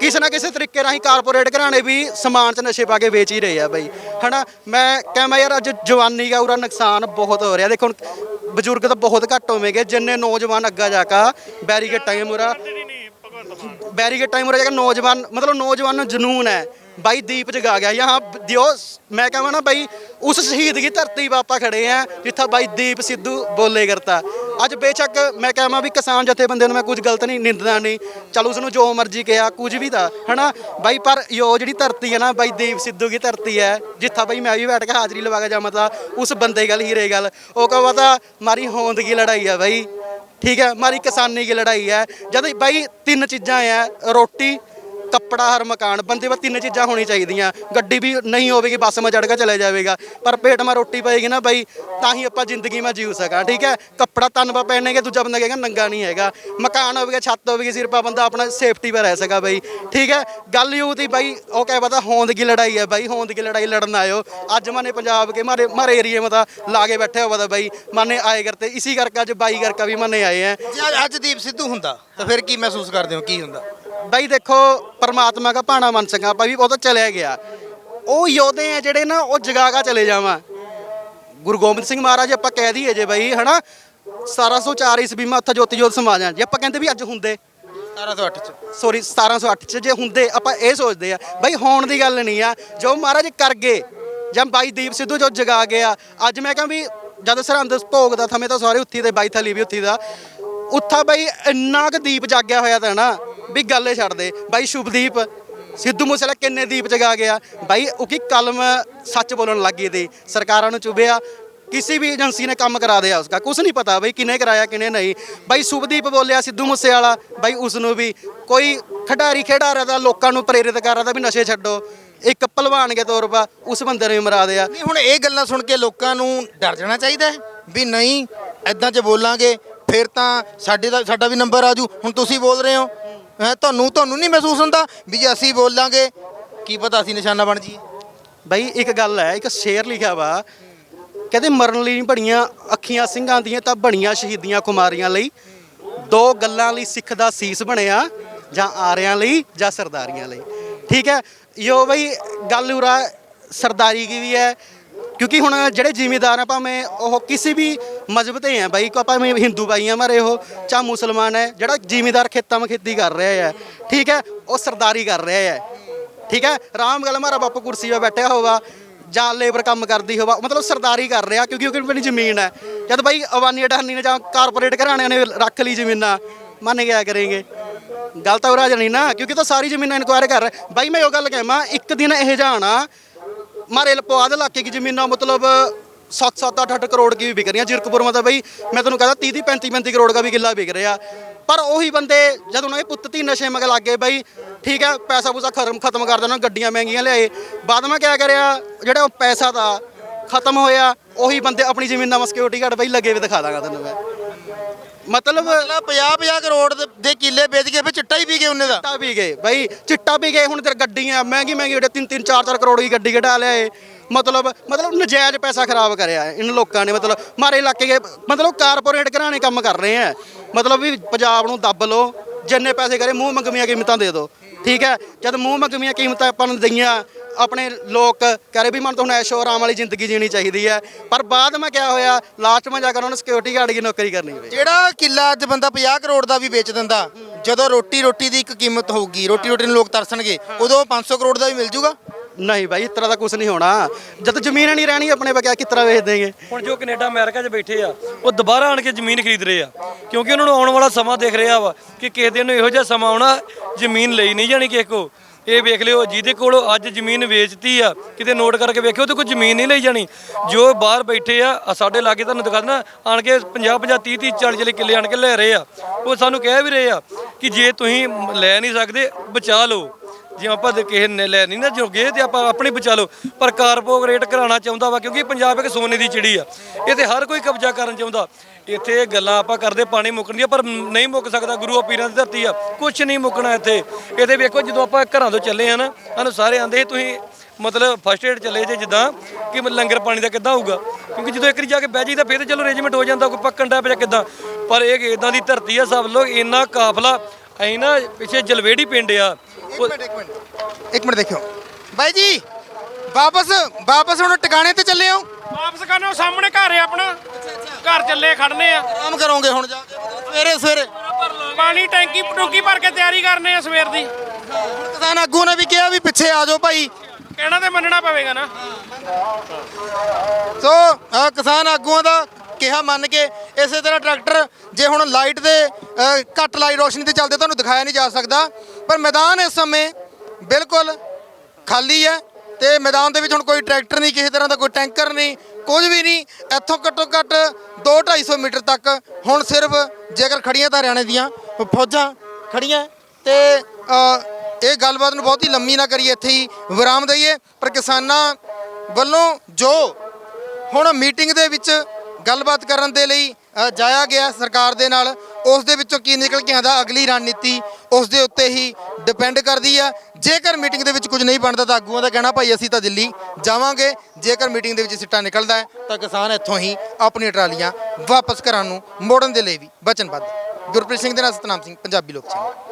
ਕਿਸੇ ਨਾ ਕਿਸੇ ਤਰੀਕੇ ਰਾਹੀਂ ਕਾਰਪੋਰੇਟ ਘਰਾਣੇ ਵੀ ਸਮਾਨ 'ਚ ਨਸ਼ੇ ਪਾ ਕੇ ਵੇਚ ਹੀ ਰਹੇ ਆ ਬਈ। ਹਨਾ? ਮੈਂ ਕਹਿੰਦਾ ਯਾਰ ਅੱਜ ਜਵਾਨੀ ਦਾ ਉਰਾ ਨੁਕਸਾਨ ਬਹੁਤ ਹੋ ਰਿਹਾ। ਦੇਖੋ ਹੁਣ ਬਜ਼ੁਰਗ ਤਾਂ ਬਹੁਤ ਘੱਟ ਹੋਵੇਂਗੇ ਜਿੰਨੇ ਨੌਜਵਾਨ ਅੱਗਾ ਜਾ ਕੇ ਬੈਰੀਕੇਡ ਟਾਈਮ ਉਰਾ ਬੈਰੀਕੇਡ ਟਾਈਮ ਉਰਾ ਜਾ ਕੇ ਨੌਜਵਾਨ ਮਤਲਬ ਨੌਜਵਾਨ ਨੂੰ ਜਨੂਨ ਹੈ। ਬਾਈ ਦੀਪ ਜਗਾ ਗਿਆ। ਯਹਾਂ ਦਿਓ ਮੈਂ ਕਹਾਂ ਨਾ ਬਾਈ ਉਸ ਸ਼ਹੀਦ ਦੀ ਧਰਤੀ 'ਤੇ ਆਪਾਂ ਖੜੇ ਆ, ਜਿੱਥਾ ਬਾਈ ਦੀਪ ਸਿੱਧੂ ਬੋਲੇ ਕਰਤਾ। ਅੱਜ ਬੇਸ਼ੱਕ ਮੈਂ ਕਹਾਂ ਵੀ ਕਿਸਾਨ ਜਥੇਬੰਦੀਆਂ ਨੂੰ ਮੈਂ ਕੁਝ ਗਲਤ ਨਹੀਂ, ਨਿੰਦਣਾ ਨਹੀਂ। ਚਲ ਉਸ ਨੂੰ ਜੋ ਮਰਜ਼ੀ ਕਿਹਾ, ਕੁਝ ਵੀ ਤਾਂ, ਹਨਾ? ਬਾਈ, ਪਰ ਯੋ ਜਿਹੜੀ ਧਰਤੀ ਹੈ ਨਾ, ਬਾਈ ਦੀਪ ਸਿੱਧੂ ਦੀ ਧਰਤੀ ਹੈ, ਜਿੱਥਾ ਬਾਈ ਮੈਂ ਵੀ ਬੈਠ ਕੇ ਹਾਜ਼ਰੀ ਲਵਾ ਕੇ ਜਾਵਾਂ ਤਾਂ ਉਸ ਬੰਦੇ ਗੱਲ ਹੀਰੇ ਗੱਲ। ਉਹ ਕਹਵਾ ਤਾਂ ਮਾਰੀ ਹੋਂਦ ਦੀ ਲੜਾਈ ਆ ਬਾਈ। ਠੀਕ ਹੈ, ਮਾਰੀ ਕਿਸਾਨੀ ਦੀ ਲੜਾਈ ਹੈ। ਜਦ ਬਾਈ ਤਿੰਨ ਚੀਜ਼ਾਂ ਆ ਰੋਟੀ ਕੱਪੜਾ ਹਰ ਮਕਾਨ ਬੰਦੇ ਵਾ ਤਿੰਨ ਚੀਜ਼ਾਂ ਹੋਣੀ ਚਾਹੀਦੀਆਂ। ਗੱਡੀ ਵੀ ਨਹੀਂ ਹੋਵੇਗੀ, ਬੱਸ ਮਾ ਚੜ ਕੇ ਚਲੇ ਜਾਵੇਗਾ। ਪਰ ਪੇਟ ਮਾ ਰੋਟੀ ਪਏਗੀ ਨਾ ਬਾਈ, ਤਾਂ ਹੀ ਆਪਾਂ ਜ਼ਿੰਦਗੀ ਮਾ ਜੀਉ ਸਕਾਂ, ਠੀਕ ਹੈ? ਕੱਪੜਾ ਤਨ ਪਾ ਪਹਿਨੇਗੇ ਦੂਜਾ ਬੰਦਾ ਕਹੇਗਾ ਨੰਗਾ ਨਹੀਂ ਹੈਗਾ। ਮਕਾਨ ਹੋਵੇਗਾ, ਛੱਤ ਹੋਵੇਗੀ ਸਿਰ ਪਾ ਬੰਦਾ ਆਪਣਾ ਸੇਫਟੀ 'ਤੇ ਰਹਿ ਸਕਾ ਬਾਈ, ਠੀਕ ਹੈ? ਗੱਲ ਯੂ ਦੀ ਬਾਈ, ਉਹ ਕਹਿ ਪਤਾ ਹੋਂਦ ਕੀ ਲੜਾਈ ਹੈ ਬਾਈ, ਹੋਂਦ ਕੀ ਲੜਾਈ ਲੜਨ ਆਇਓ। ਅੱਜ ਮਾਨੇ ਪੰਜਾਬ ਕੇ ਮਾਰੇ ਮਾਰੇ ਏਰੀਏ ਮਾ ਤਾਂ ਲਾ ਕੇ ਬੈਠੇ ਹੋ ਪਤਾ ਬਾਈ, ਮਾਨੇ ਆਏ ਕਰਤੇ ਇਸੀ ਕਰਕੇ ਅੱਜ ਬਾਈ ਕਰਕੇ ਵੀ ਮਾਨੇ ਆਏ ਹੈ। ਜੇ ਅੱਜ ਦੀਪ ਸਿੱਧੂ ਹੁੰਦਾ, ਤਾਂ ਫਿਰ ਕੀ ਮਹਿਸੂਸ ਕਰਦੇ ਹੋ, ਕੀ ਹੁੰਦਾ? ਬਾਈ ਦੇਖੋ ਪਰਮਾਤਮਾ ਦਾ ਭਾਣਾ ਮੰਨ ਸਕਾਂ ਆਪਾਂ ਵੀ ਉਹ ਤਾਂ ਚਲਿਆ ਗਿਆ। ਉਹ ਯੋਧੇ ਆ ਜਿਹੜੇ ਨਾ ਉਹ ਜਗਾਗਾ ਚਲੇ ਜਾਵਾਂ। ਗੁਰੂ ਗੋਬਿੰਦ ਸਿੰਘ ਮਹਾਰਾਜ ਆਪਾਂ ਕਹਿ ਦਈਏ ਜੇ ਬਾਈ ਹਨਾ? 1704 ਈਸਵੀ ਮਾ ਉੱਥੇ ਜੋਤੀ ਜੋਤ ਸਮਾ ਜਾਣ ਜੇ ਆਪਾਂ ਕਹਿੰਦੇ ਵੀ ਅੱਜ ਹੁੰਦੇ। 1708 ਚ। ਸੌਰੀ 1708 ਚ ਜੇ ਹੁੰਦੇ ਆਪਾਂ ਇਹ ਸੋਚਦੇ ਆ। ਬਾਈ ਹੋਣ ਦੀ ਗੱਲ ਨਹੀਂ ਆ। ਜੋ ਮਹਾਰਾਜ ਕਰ ਗਏ ਜਾਂ ਬਾਈ ਦੀਪ ਸਿੱਧੂ ਜੋ ਜਗਾ ਗਿਆ ਅੱਜ ਮੈਂ ਕਹਾਂ ਵੀ ਜਦ ਸਰਹੰਦ ਭੋਗ ਦਾ ਥਮੇ ਤਾਂ ਸਾਰੇ ਉੱਥੀ ਦੇ ਬਾਈ ਥਲੀ ਵੀ ਉੱਥੀ ਦਾ। ਉੱਥਾ ਬਾਈ ਇੰਨਾ ਕੁ ਦੀਪ ਜਾਗਿਆ ਹੋਇਆ ਤਾਂ ਨਾ, ਵੀ ਗੱਲੇ ਛੱਡ ਦੇ। ਬਾਈ ਸ਼ੁਭਦੀਪ, ਸਿੱਧੂ ਮੂਸੇਵਾਲਾ ਕਿੰਨੇ ਦੀਪ ਜਗਾ ਗਿਆ ਬਾਈ ਉਹ ਕੀ ਕਲਮ ਸੱਚ ਬੋਲਣ ਲੱਗ ਗਈ ਤੇ, ਸਰਕਾਰਾਂ ਨੂੰ ਚੁਬਿਆ ਕਿਸੇ ਵੀ ਏਜੰਸੀ ਨੇ ਕੰਮ ਕਰਾ ਦਿਆ ਉਸਦਾ। ਕੁਝ ਨਹੀਂ ਪਤਾ ਬਈ ਕਿਨੇ ਕਰਾਇਆ ਕਿਨੇ ਨਹੀਂ। ਬਾਈ ਸੁਭਦੀਪ ਬੋਲਿਆ, ਸਿੱਧੂ ਮੂਸੇਵਾਲਾ, ਬਾਈ ਉਸ ਨੂੰ ਵੀ ਕੋਈ ਖਿਡਾਰੀ ਖੇਡਾ ਰਿਹਾ ਤਾਂ ਲੋਕਾਂ ਨੂੰ ਪ੍ਰੇਰਿਤ ਕਰ ਰਿਹਾ ਤਾਂ ਵੀ ਨਸ਼ੇ ਛੱਡੋ। ਇੱਕ ਪਹਿਲਵਾਨ ਦੇ ਤੌਰ 'ਤੇ ਉਸ ਬੰਦੇ ਨੂੰ ਵੀ ਮਰਾ ਦਿਆ। ਨਹੀਂ, ਹੁਣ ਇਹ ਗੱਲਾਂ ਸੁਣ ਕੇ ਲੋਕਾਂ ਨੂੰ ਡਰ ਜਾਣਾ ਚਾਹੀਦਾ ਹੈ ਵੀ ਨਹੀਂ ਐਦਾਂ ਚ ਬੋਲਾਂਗੇ ਫਿਰ ਤਾਂ ਸਾਡੇ ਦਾ ਸਾਡਾ ਵੀ ਨੰਬਰ ਆਜੂ ਹੁਣ ਤੁਸੀਂ ਬੋਲ ਰਹੇ ਹੋ। ਹੈਂ, ਤੁਹਾਨੂੰ ਤੁਹਾਨੂੰ ਨਹੀਂ ਮਹਿਸੂਸ ਹੁੰਦਾ ਵੀ ਜੇ ਅਸੀਂ ਬੋਲਾਂਗੇ ਕੀ ਪਤਾ ਅਸੀਂ ਨਿਸ਼ਾਨਾ ਬਣ ਜਾਈਏ? ਬਈ ਇੱਕ ਗੱਲ ਹੈ ਇੱਕ ਸ਼ੇਰ ਲਿਖਿਆ ਵਾ। ਕਹਿੰਦੇ ਮਰਨ ਲਈ ਨਹੀਂ ਬੜੀਆਂ ਅੱਖੀਆਂ ਸਿੰਘਾਂ ਦੀਆਂ ਤਾਂ ਬਣੀਆਂ ਸ਼ਹੀਦੀਆਂ ਕੁਮਾਰੀਆਂ ਲਈ। ਦੋ ਗੱਲਾਂ ਲਈ ਸਿੱਖ ਦਾ ਸੀਸ ਬਣਿਆ ਜਾਂ ਆਰਿਆਂ ਲਈ ਜਾਂ ਸਰਦਾਰੀਆਂ ਲਈ। ਠੀਕ ਹੈ? ਯੋ ਬਈ ਗੱਲ ਉਰਾ ਸਰਦਾਰੀ ਕੀ ਵੀ ਹੈ ਕਿਉਂਕਿ ਹੁਣ ਜਿਹੜੇ ਜ਼ਿਮੀਦਾਰ ਆ, ਭਾਵੇਂ ਉਹ ਕਿਸੇ ਵੀ ਮਜ਼ਹਬ ਤੇ ਆ ਬਾਈ, ਕੋ ਭਾਵੇਂ ਹਿੰਦੂ ਬਾਈ ਆ ਮਾਰੇ ਉਹ, ਚਾਹ ਮੁਸਲਮਾਨ ਹੈ ਜਿਹੜਾ ਜ਼ਿਮੀਦਾਰ ਖੇਤਾਂ 'ਚ ਖੇਤੀ ਕਰ ਰਿਹਾ ਹੈ ਠੀਕ ਹੈ, ਉਹ ਸਰਦਾਰੀ ਕਰ ਰਿਹਾ ਹੈ ਠੀਕ ਹੈ, ਰਾਮ ਗੱਲ ਮਾਰਾ ਬਾਪੂ ਕੁਰਸੀ 'ਤੇ ਬੈਠਿਆ ਹੋਵਾ ਜਾਂ ਲੇਬਰ ਕੰਮ ਕਰਦੀ ਹੋਵਾ ਮਤਲਬ ਸਰਦਾਰੀ ਕਰ ਰਿਹਾ, ਕਿਉਂਕਿ ਉਹਦੀ ਆਪਣੀ ਜ਼ਮੀਨ ਹੈ, ਜਦ ਬਾਈ ਅਵਾਨੀ ਅਡਾਨੀ ਨੇ ਜਾਂ ਕਾਰਪੋਰੇਟ ਘਰਾਣਿਆਂ ਨੇ ਰੱਖ ਲਈ ਜ਼ਮੀਨਾਂ, ਮੰਨ ਗਿਆ ਕਰੇਂਗੇ, ਗੱਲ ਤਾਂ ਉਹ ਰਾਜ ਨਹੀਂ ਨਾ, ਕਿਉਂਕਿ ਤਾਂ ਸਾਰੀ ਜ਼ਮੀਨਾਂ ਇਨਕੁਆਇਰ ਕਰ ਰਿਹਾ, ਬਾਈ ਮੈਂ ਉਹ ਗੱਲ ਕਹਿਮਾ ਇੱਕ ਦਿਨ ਇਹ ਜਾਣਾ ਮਾਰੇ ਲਪਵਾਦ ਇਲਾਕੇ ਦੀ ਜ਼ਮੀਨਾਂ ਮਤਲਬ 7 7 8 8 ਕਰੋੜ ਕੀ ਵੀ ਵਿਕ ਰਹੀਆਂ ਜਿਰਕਪੁਰ ਮਾ ਤਾਂ ਬਈ। ਮੈਂ ਤੁਹਾਨੂੰ ਕਹਦਾ 30 30 35 35 ਕਰੋੜ ਦਾ ਵੀ ਕਿੱਲਾ ਵਿਕ ਰਿਹਾ। ਪਰ ਉਹੀ ਬੰਦੇ ਜਦ ਉਹਨਾਂ ਦੇ ਪੁੱਤ ਧੀ ਨਸ਼ੇ ਮਗ ਗਏ ਬਈ, ਠੀਕ ਹੈ, ਪੈਸਾ ਪੂਸਾ ਖਰਮ ਖਤਮ ਕਰ ਦੇਣਾ, ਗੱਡੀਆਂ ਮਹਿੰਗੀਆਂ ਲਿਆਏ। ਬਾਅਦ ਮੈਂ ਕਿਆ ਕਰਿਆ, ਜਿਹੜਾ ਉਹ ਪੈਸਾ ਦਾ ਖਤਮ ਹੋਇਆ, ਉਹੀ ਬੰਦੇ ਆਪਣੀ ਜ਼ਮੀਨਾਂ ਮਾ ਸਿਕਿਉਰਿਟੀ ਗਾਰਡ ਬਈ ਲੱਗੇ ਵੀ ਦਿਖਾ ਦਾਂਗਾ ਤੈਨੂੰ ਮੈਂ। ਮਤਲਬ ਮਤਲਬ 50 50 ਕਰੋੜ ਦੇ- ਦੇ ਕਿੱਲੇ ਵੇਚ ਕੇ ਫਿਰ ਚਿੱਟਾ ਹੀ ਪੀ ਗਏ ਉਹਨੇ ਦਾ। ਚਿੱਟਾ ਵੀ ਗਏ। ਬਈ ਚਿੱਟਾ ਵੀ ਗਏ ਹੁਣ ਤੇ ਗੱਡੀਆਂ ਮਹਿੰਗੀ ਮਹਿੰਗੀ ਜਿਹੜੇ 3 3 4 4 ਕਰੋੜ ਦੀ ਗੱਡੀ ਕਢਾ ਲਿਆ ਏ ਮਤਲਬ ਮਤਲਬ ਨਜਾਇਜ਼ ਪੈਸਾ ਖਰਾਬ ਕਰਿਆ ਹੈ ਇਨ ਲੋਕਾਂ ਨੇ। ਮਤਲਬ ਮਾਰੇ ਇਲਾਕੇ ਦੇ ਮਤਲਬ ਕਾਰਪੋਰੇਟ ਘਰਾਣੇ ਕੰਮ ਕਰ ਰਹੇ ਆ। ਮਤਲਬ ਵੀ ਪੰਜਾਬ ਨੂੰ ਦੱਬ ਲਓ ਜਿੰਨੇ ਪੈਸੇ ਕਰੇ ਮੂੰਹ ਮੰਗਵੀਆਂ ਕੀਮਤਾਂ ਦੇ ਦਿਓ। ਠੀਕ ਹੈ? ਜਦ ਮੂੰਹ ਮੰਗਵੀਆਂ ਕੀਮਤਾਂ ਆਪਾਂ ਨੂੰ ਦਈਆਂ ਆਪਣੇ ਲੋਕ ਕਰੇ ਵੀ ਮਨ ਤਾਂ ਹੁਣ ਐਸ਼ੋ ਆਰਾਮ ਵਾਲੀ ਜ਼ਿੰਦਗੀ ਜੀਣੀ ਚਾਹੀਦੀ ਹੈ। ਪਰ ਬਾਅਦ ਮੈਂ ਕਿਹਾ ਹੋਇਆ ਲਾਸਟ ਮੈਂ ਜਾ ਕੇ ਉਹਨਾਂ ਨੂੰ ਸਿਕਿਉਰਿਟੀ ਗਾਰਡ ਦੀ ਨੌਕਰੀ ਕਰਨੀ ਪਈ। ਜਿਹੜਾ ਕਿੱਲਾ ਅੱਜ ਬੰਦਾ 50 ਕਰੋੜ ਦਾ ਵੀ ਵੇਚ ਦਿੰਦਾ ਜਦੋਂ ਰੋਟੀ ਰੋਟੀ ਦੀ ਇੱਕ ਕੀਮਤ ਹੋਊਗੀ ਰੋਟੀ ਰੋਟੀ ਨੂੰ ਲੋਕ ਤਰਸਣਗੇ ਉਦੋਂ 500 ਕਰੋੜ ਦਾ ਵੀ ਮਿਲ ਜੂਗਾ? ਨਹੀਂ ਭਾਈ ਇਸ ਤਰ੍ਹਾਂ ਦਾ ਕੁਝ ਨਹੀਂ ਹੋਣਾ। ਜਦ ਜ਼ਮੀਨ ਨਹੀਂ ਰਹਿਣੀ ਆਪਣੇ ਬਕਿਆ ਕਿਸ ਤਰ੍ਹਾਂ ਵੇਚ ਦੇਂਗੇ ਹੁਣ ਜੋ ਕੈਨੇਡਾ ਅਮਰੀਕਾ 'ਚ ਬੈਠੇ ਆ ਉਹ ਦੁਬਾਰਾ ਆਣ ਕੇ ਜ਼ਮੀਨ ਖਰੀਦ ਰਹੇ ਆ। ਕਿਉਂਕਿ ਉਹਨਾਂ ਨੂੰ ਆਉਣ ਵਾਲਾ ਸਮਾਂ ਦੇਖ ਰਿਹਾ ਵਾ ਕਿ ਕਿਸੇ ਦਿਨ ਇਹੋ ਜਿਹਾ ਸਮਾਂ ਆਉਣਾ ਜ਼ਮੀਨ ਲਈ ਨਹੀਂ ਜਾਣੀ ਕਿਸੇ ਕੋ। ਇਹ ਵੇਖ ਲਿਓ, ਜਿਹਦੇ ਕੋਲ ਅੱਜ ਜ਼ਮੀਨ ਵੇਚਤੀ ਆ, ਕਿਤੇ ਨੋਟ ਕਰਕੇ ਵੇਖਿਓ ਤੇ ਕੋਈ ਜ਼ਮੀਨ ਨਹੀਂ ਲਈ ਜਾਣੀ। ਜੋ ਬਾਹਰ ਬੈਠੇ ਆ ਸਾਡੇ ਲਾਗੇ ਤੁਹਾਨੂੰ ਦਿਖਾ ਆਣ ਕੇ 50 50 30 30 40 40 ਕਿੱਲੇ ਆਣ ਕੇ ਲੈ ਰਹੇ ਆ। ਉਹ ਸਾਨੂੰ ਕਹਿ ਵੀ ਰਹੇ ਆ ਕਿ ਜੇ ਤੁਸੀਂ ਲੈ ਨਹੀਂ ਸਕਦੇ, ਬਚਾ ਲਓ। ਜੇ ਆਪਾਂ ਦੇ ਕਿਸੇ ਨੇ ਲੈ ਨਹੀਂ ਨਾ ਜੋਗੇ, ਤੇ ਆਪਾਂ ਆਪਣੀ ਬਚਾ ਲਓ। ਪਰ ਕਾਰਪੋਰੇਟ ਘਰਾਣਾ ਚਾਹੁੰਦਾ ਵਾ, ਕਿਉਂਕਿ ਪੰਜਾਬ ਇੱਕ ਸੋਨੇ ਦੀ ਚਿੜੀ ਆ। ਇਹ ਤੇ ਹਰ ਕੋਈ ਕਬਜ਼ਾ ਕਰਨ ਚਾਹੁੰਦਾ। ਇੱਥੇ ਗੱਲਾਂ ਆਪਾਂ ਕਰਦੇ, ਪਾਣੀ ਮੁੱਕਣ ਦੀਆਂ, ਪਰ ਨਹੀਂ ਮੁੱਕ ਸਕਦਾ, ਗੁਰੂ ਪੀਰਾਂ ਦੀ ਧਰਤੀ ਆ। ਕੁਝ ਨਹੀਂ ਮੁੱਕਣਾ ਇੱਥੇ। ਇਹਦੇ ਵੇਖੋ, ਜਦੋਂ ਆਪਾਂ ਘਰਾਂ ਤੋਂ ਚੱਲੇ ਆ ਨਾ, ਸਾਨੂੰ ਸਾਰੇ ਆਂਦੇ ਤੁਸੀਂ ਮਤਲਬ ਫਸਟ ਏਡ ਚੱਲੇ ਜੇ ਜਿੱਦਾਂ, ਕਿ ਲੰਗਰ ਪਾਣੀ ਦਾ ਕਿੱਦਾਂ ਹੋਊਗਾ? ਕਿਉਂਕਿ ਜਦੋਂ ਇੱਕ ਵਾਰੀ ਜਾ ਕੇ ਬਹਿ ਜਾਈਦਾ, ਫਿਰ ਤਾਂ ਚਲੋ ਅਰੇਂਜਮੈਂਟ ਹੋ ਜਾਂਦਾ, ਕੋਈ ਪੱਕਣ ਟਾਈਪ ਜਾਂ ਕਿੱਦਾਂ। ਪਰ ਇਹ ਇਦਾਂ ਦੀ ਧਰਤੀ ਆ, ਸਭ ਲੋਕ ਇੰਨਾ ਕਾਫਲਾ। ਅਸੀਂ ਨਾ ਪਿੱਛੇ ਜਲਵੇੜੀ ਪਿੰਡ ਆ ਇੱਕ ਮਿੰਟ ਇੱਕ ਮਿੰਟ। ਇੱਕ ਮਿੰਟ ਦੇਖਿਓ। ਬਾਈ ਜੀ ਵਾਪਸ ਵਾਪਸ ਹੁਣ ਟਿਕਾਣੇ ਤੇ ਚੱਲੇ ਹੋ। ਵਾਪਸ ਕਰਨੇ ਸਾਹਮਣੇ ਘਰ ਹੈ ਆਪਣਾ। ਘਰ ਚੱਲੇ ਖੜਨੇ ਆ। ਕੰਮ ਕਰੋਗੇ ਹੁਣ ਜਾ ਕੇ। ਸਵੇਰੇ ਸਵੇਰੇ। ਪਾਣੀ ਟੈਂਕੀ ਟੂਕੀ ਭਰ ਕੇ ਤਿਆਰੀ ਕਰਨੇ ਆ ਸਵੇਰ ਦੀ। ਕਿਸਾਨ ਆਗੂ ਨੇ ਵੀ ਕਿਹਾ ਵੀ ਪਿੱਛੇ ਆ ਜਾਓ ਭਾਈ। ਕਹਿਣਾ ਤੇ ਮੰਨਣਾ ਪਵੇਗਾ ਨਾ। ਸੋ ਅ, ਕਿਸਾਨ ਆਗੂਆਂ ਦਾ ਕਿਹਾ ਮੰਨ ਕੇ ਇਸੇ ਤਰ੍ਹਾਂ ਟਰੈਕਟਰ ਜੇ ਹੁਣ ਲਾਈਟ ਦੇ ਘੱਟ ਲਾਈਟ ਰੋਸ਼ਨੀ ਤੇ ਚੱਲਦੇ ਤੁਹਾਨੂੰ ਦਿਖਾਇਆ ਨਹੀਂ ਜਾ ਸਕਦਾ। ਪਰ ਮੈਦਾਨ ਇਸ ਸਮੇਂ ਬਿਲਕੁਲ ਖਾਲੀ ਹੈ ਤੇ ਮੈਦਾਨ ਦੇ ਵਿੱਚ ਹੁਣ ਕੋਈ ਟਰੈਕਟਰ ਨਹੀਂ, ਕਿਸੇ ਤਰ੍ਹਾਂ ਦਾ ਕੋਈ ਟੈਂਕਰ ਨਹੀਂ, ਕੁਝ ਵੀ ਨਹੀਂ। ਇੱਥੋਂ ਘੱਟੋ ਘੱਟ 2-250 ਮੀਟਰ ਤੱਕ ਹੁਣ ਸਿਰਫ ਜੇਕਰ ਖੜੀਆਂ ਤਾਂ ਹਰਿਆਣੇ ਦੀਆਂ, ਫੌਜਾਂ ਖੜੀਆਂ ਤੇ ਇਹ ਗੱਲਬਾਤ ਨੂੰ ਬਹੁਤ ਹੀ ਲੰਮੀ ਨਾ ਕਰੀਏ, ਇੱਥੇ ਹੀ ਵਿਰਾਮ ਦਈਏ। ਪਰ ਕਿਸਾਨਾਂ ਵੱਲੋਂ ਜੋ ਹੁਣ ਮੀਟਿੰਗ ਦੇ ਵਿੱਚ ਗੱਲਬਾਤ ਕਰਨ ਦੇ ਲਈ ਜਾਇਆ ਗਿਆ ਸਰਕਾਰ ਦੇ ਨਾਲ। ਉਸ ਦੇ ਵਿੱਚੋਂ ਕੀ ਨਿਕਲ ਕੇ ਆਂਦਾ ਅਗਲੀ ਰਣਨੀਤੀ ਉਸ ਦੇ ਉੱਤੇ ਹੀ ਡਿਪੈਂਡ ਕਰਦੀ ਆ। ਜੇਕਰ ਮੀਟਿੰਗ ਦੇ ਵਿੱਚ ਕੁਝ ਨਹੀਂ ਬਣਦਾ ਤਾਂ ਆਗੂਆਂ ਦਾ ਕਹਿਣਾ, ਭਾਈ, ਅਸੀਂ ਤਾਂ ਦਿੱਲੀ ਜਾਵਾਂਗੇ। ਜੇਕਰ ਮੀਟਿੰਗ ਦੇ ਵਿੱਚ ਸਿੱਟਾ ਨਿਕਲਦਾ ਤਾਂ ਕਿਸਾਨ ਇੱਥੋਂ ਹੀ ਆਪਣੀਆਂ ਟਰਾਲੀਆਂ ਵਾਪਸ ਘਰਾਂ ਨੂੰ ਮੋੜਨ ਦੇ ਲਈ ਵੀ ਵਚਨਬੱਧ ਗੁਰਪ੍ਰੀਤ ਸਿੰਘ ਦੇ ਨਾਲ ਸਤਨਾਮ ਸਿੰਘ, ਪੰਜਾਬੀ ਲੋਕ ਚੈਨਲ।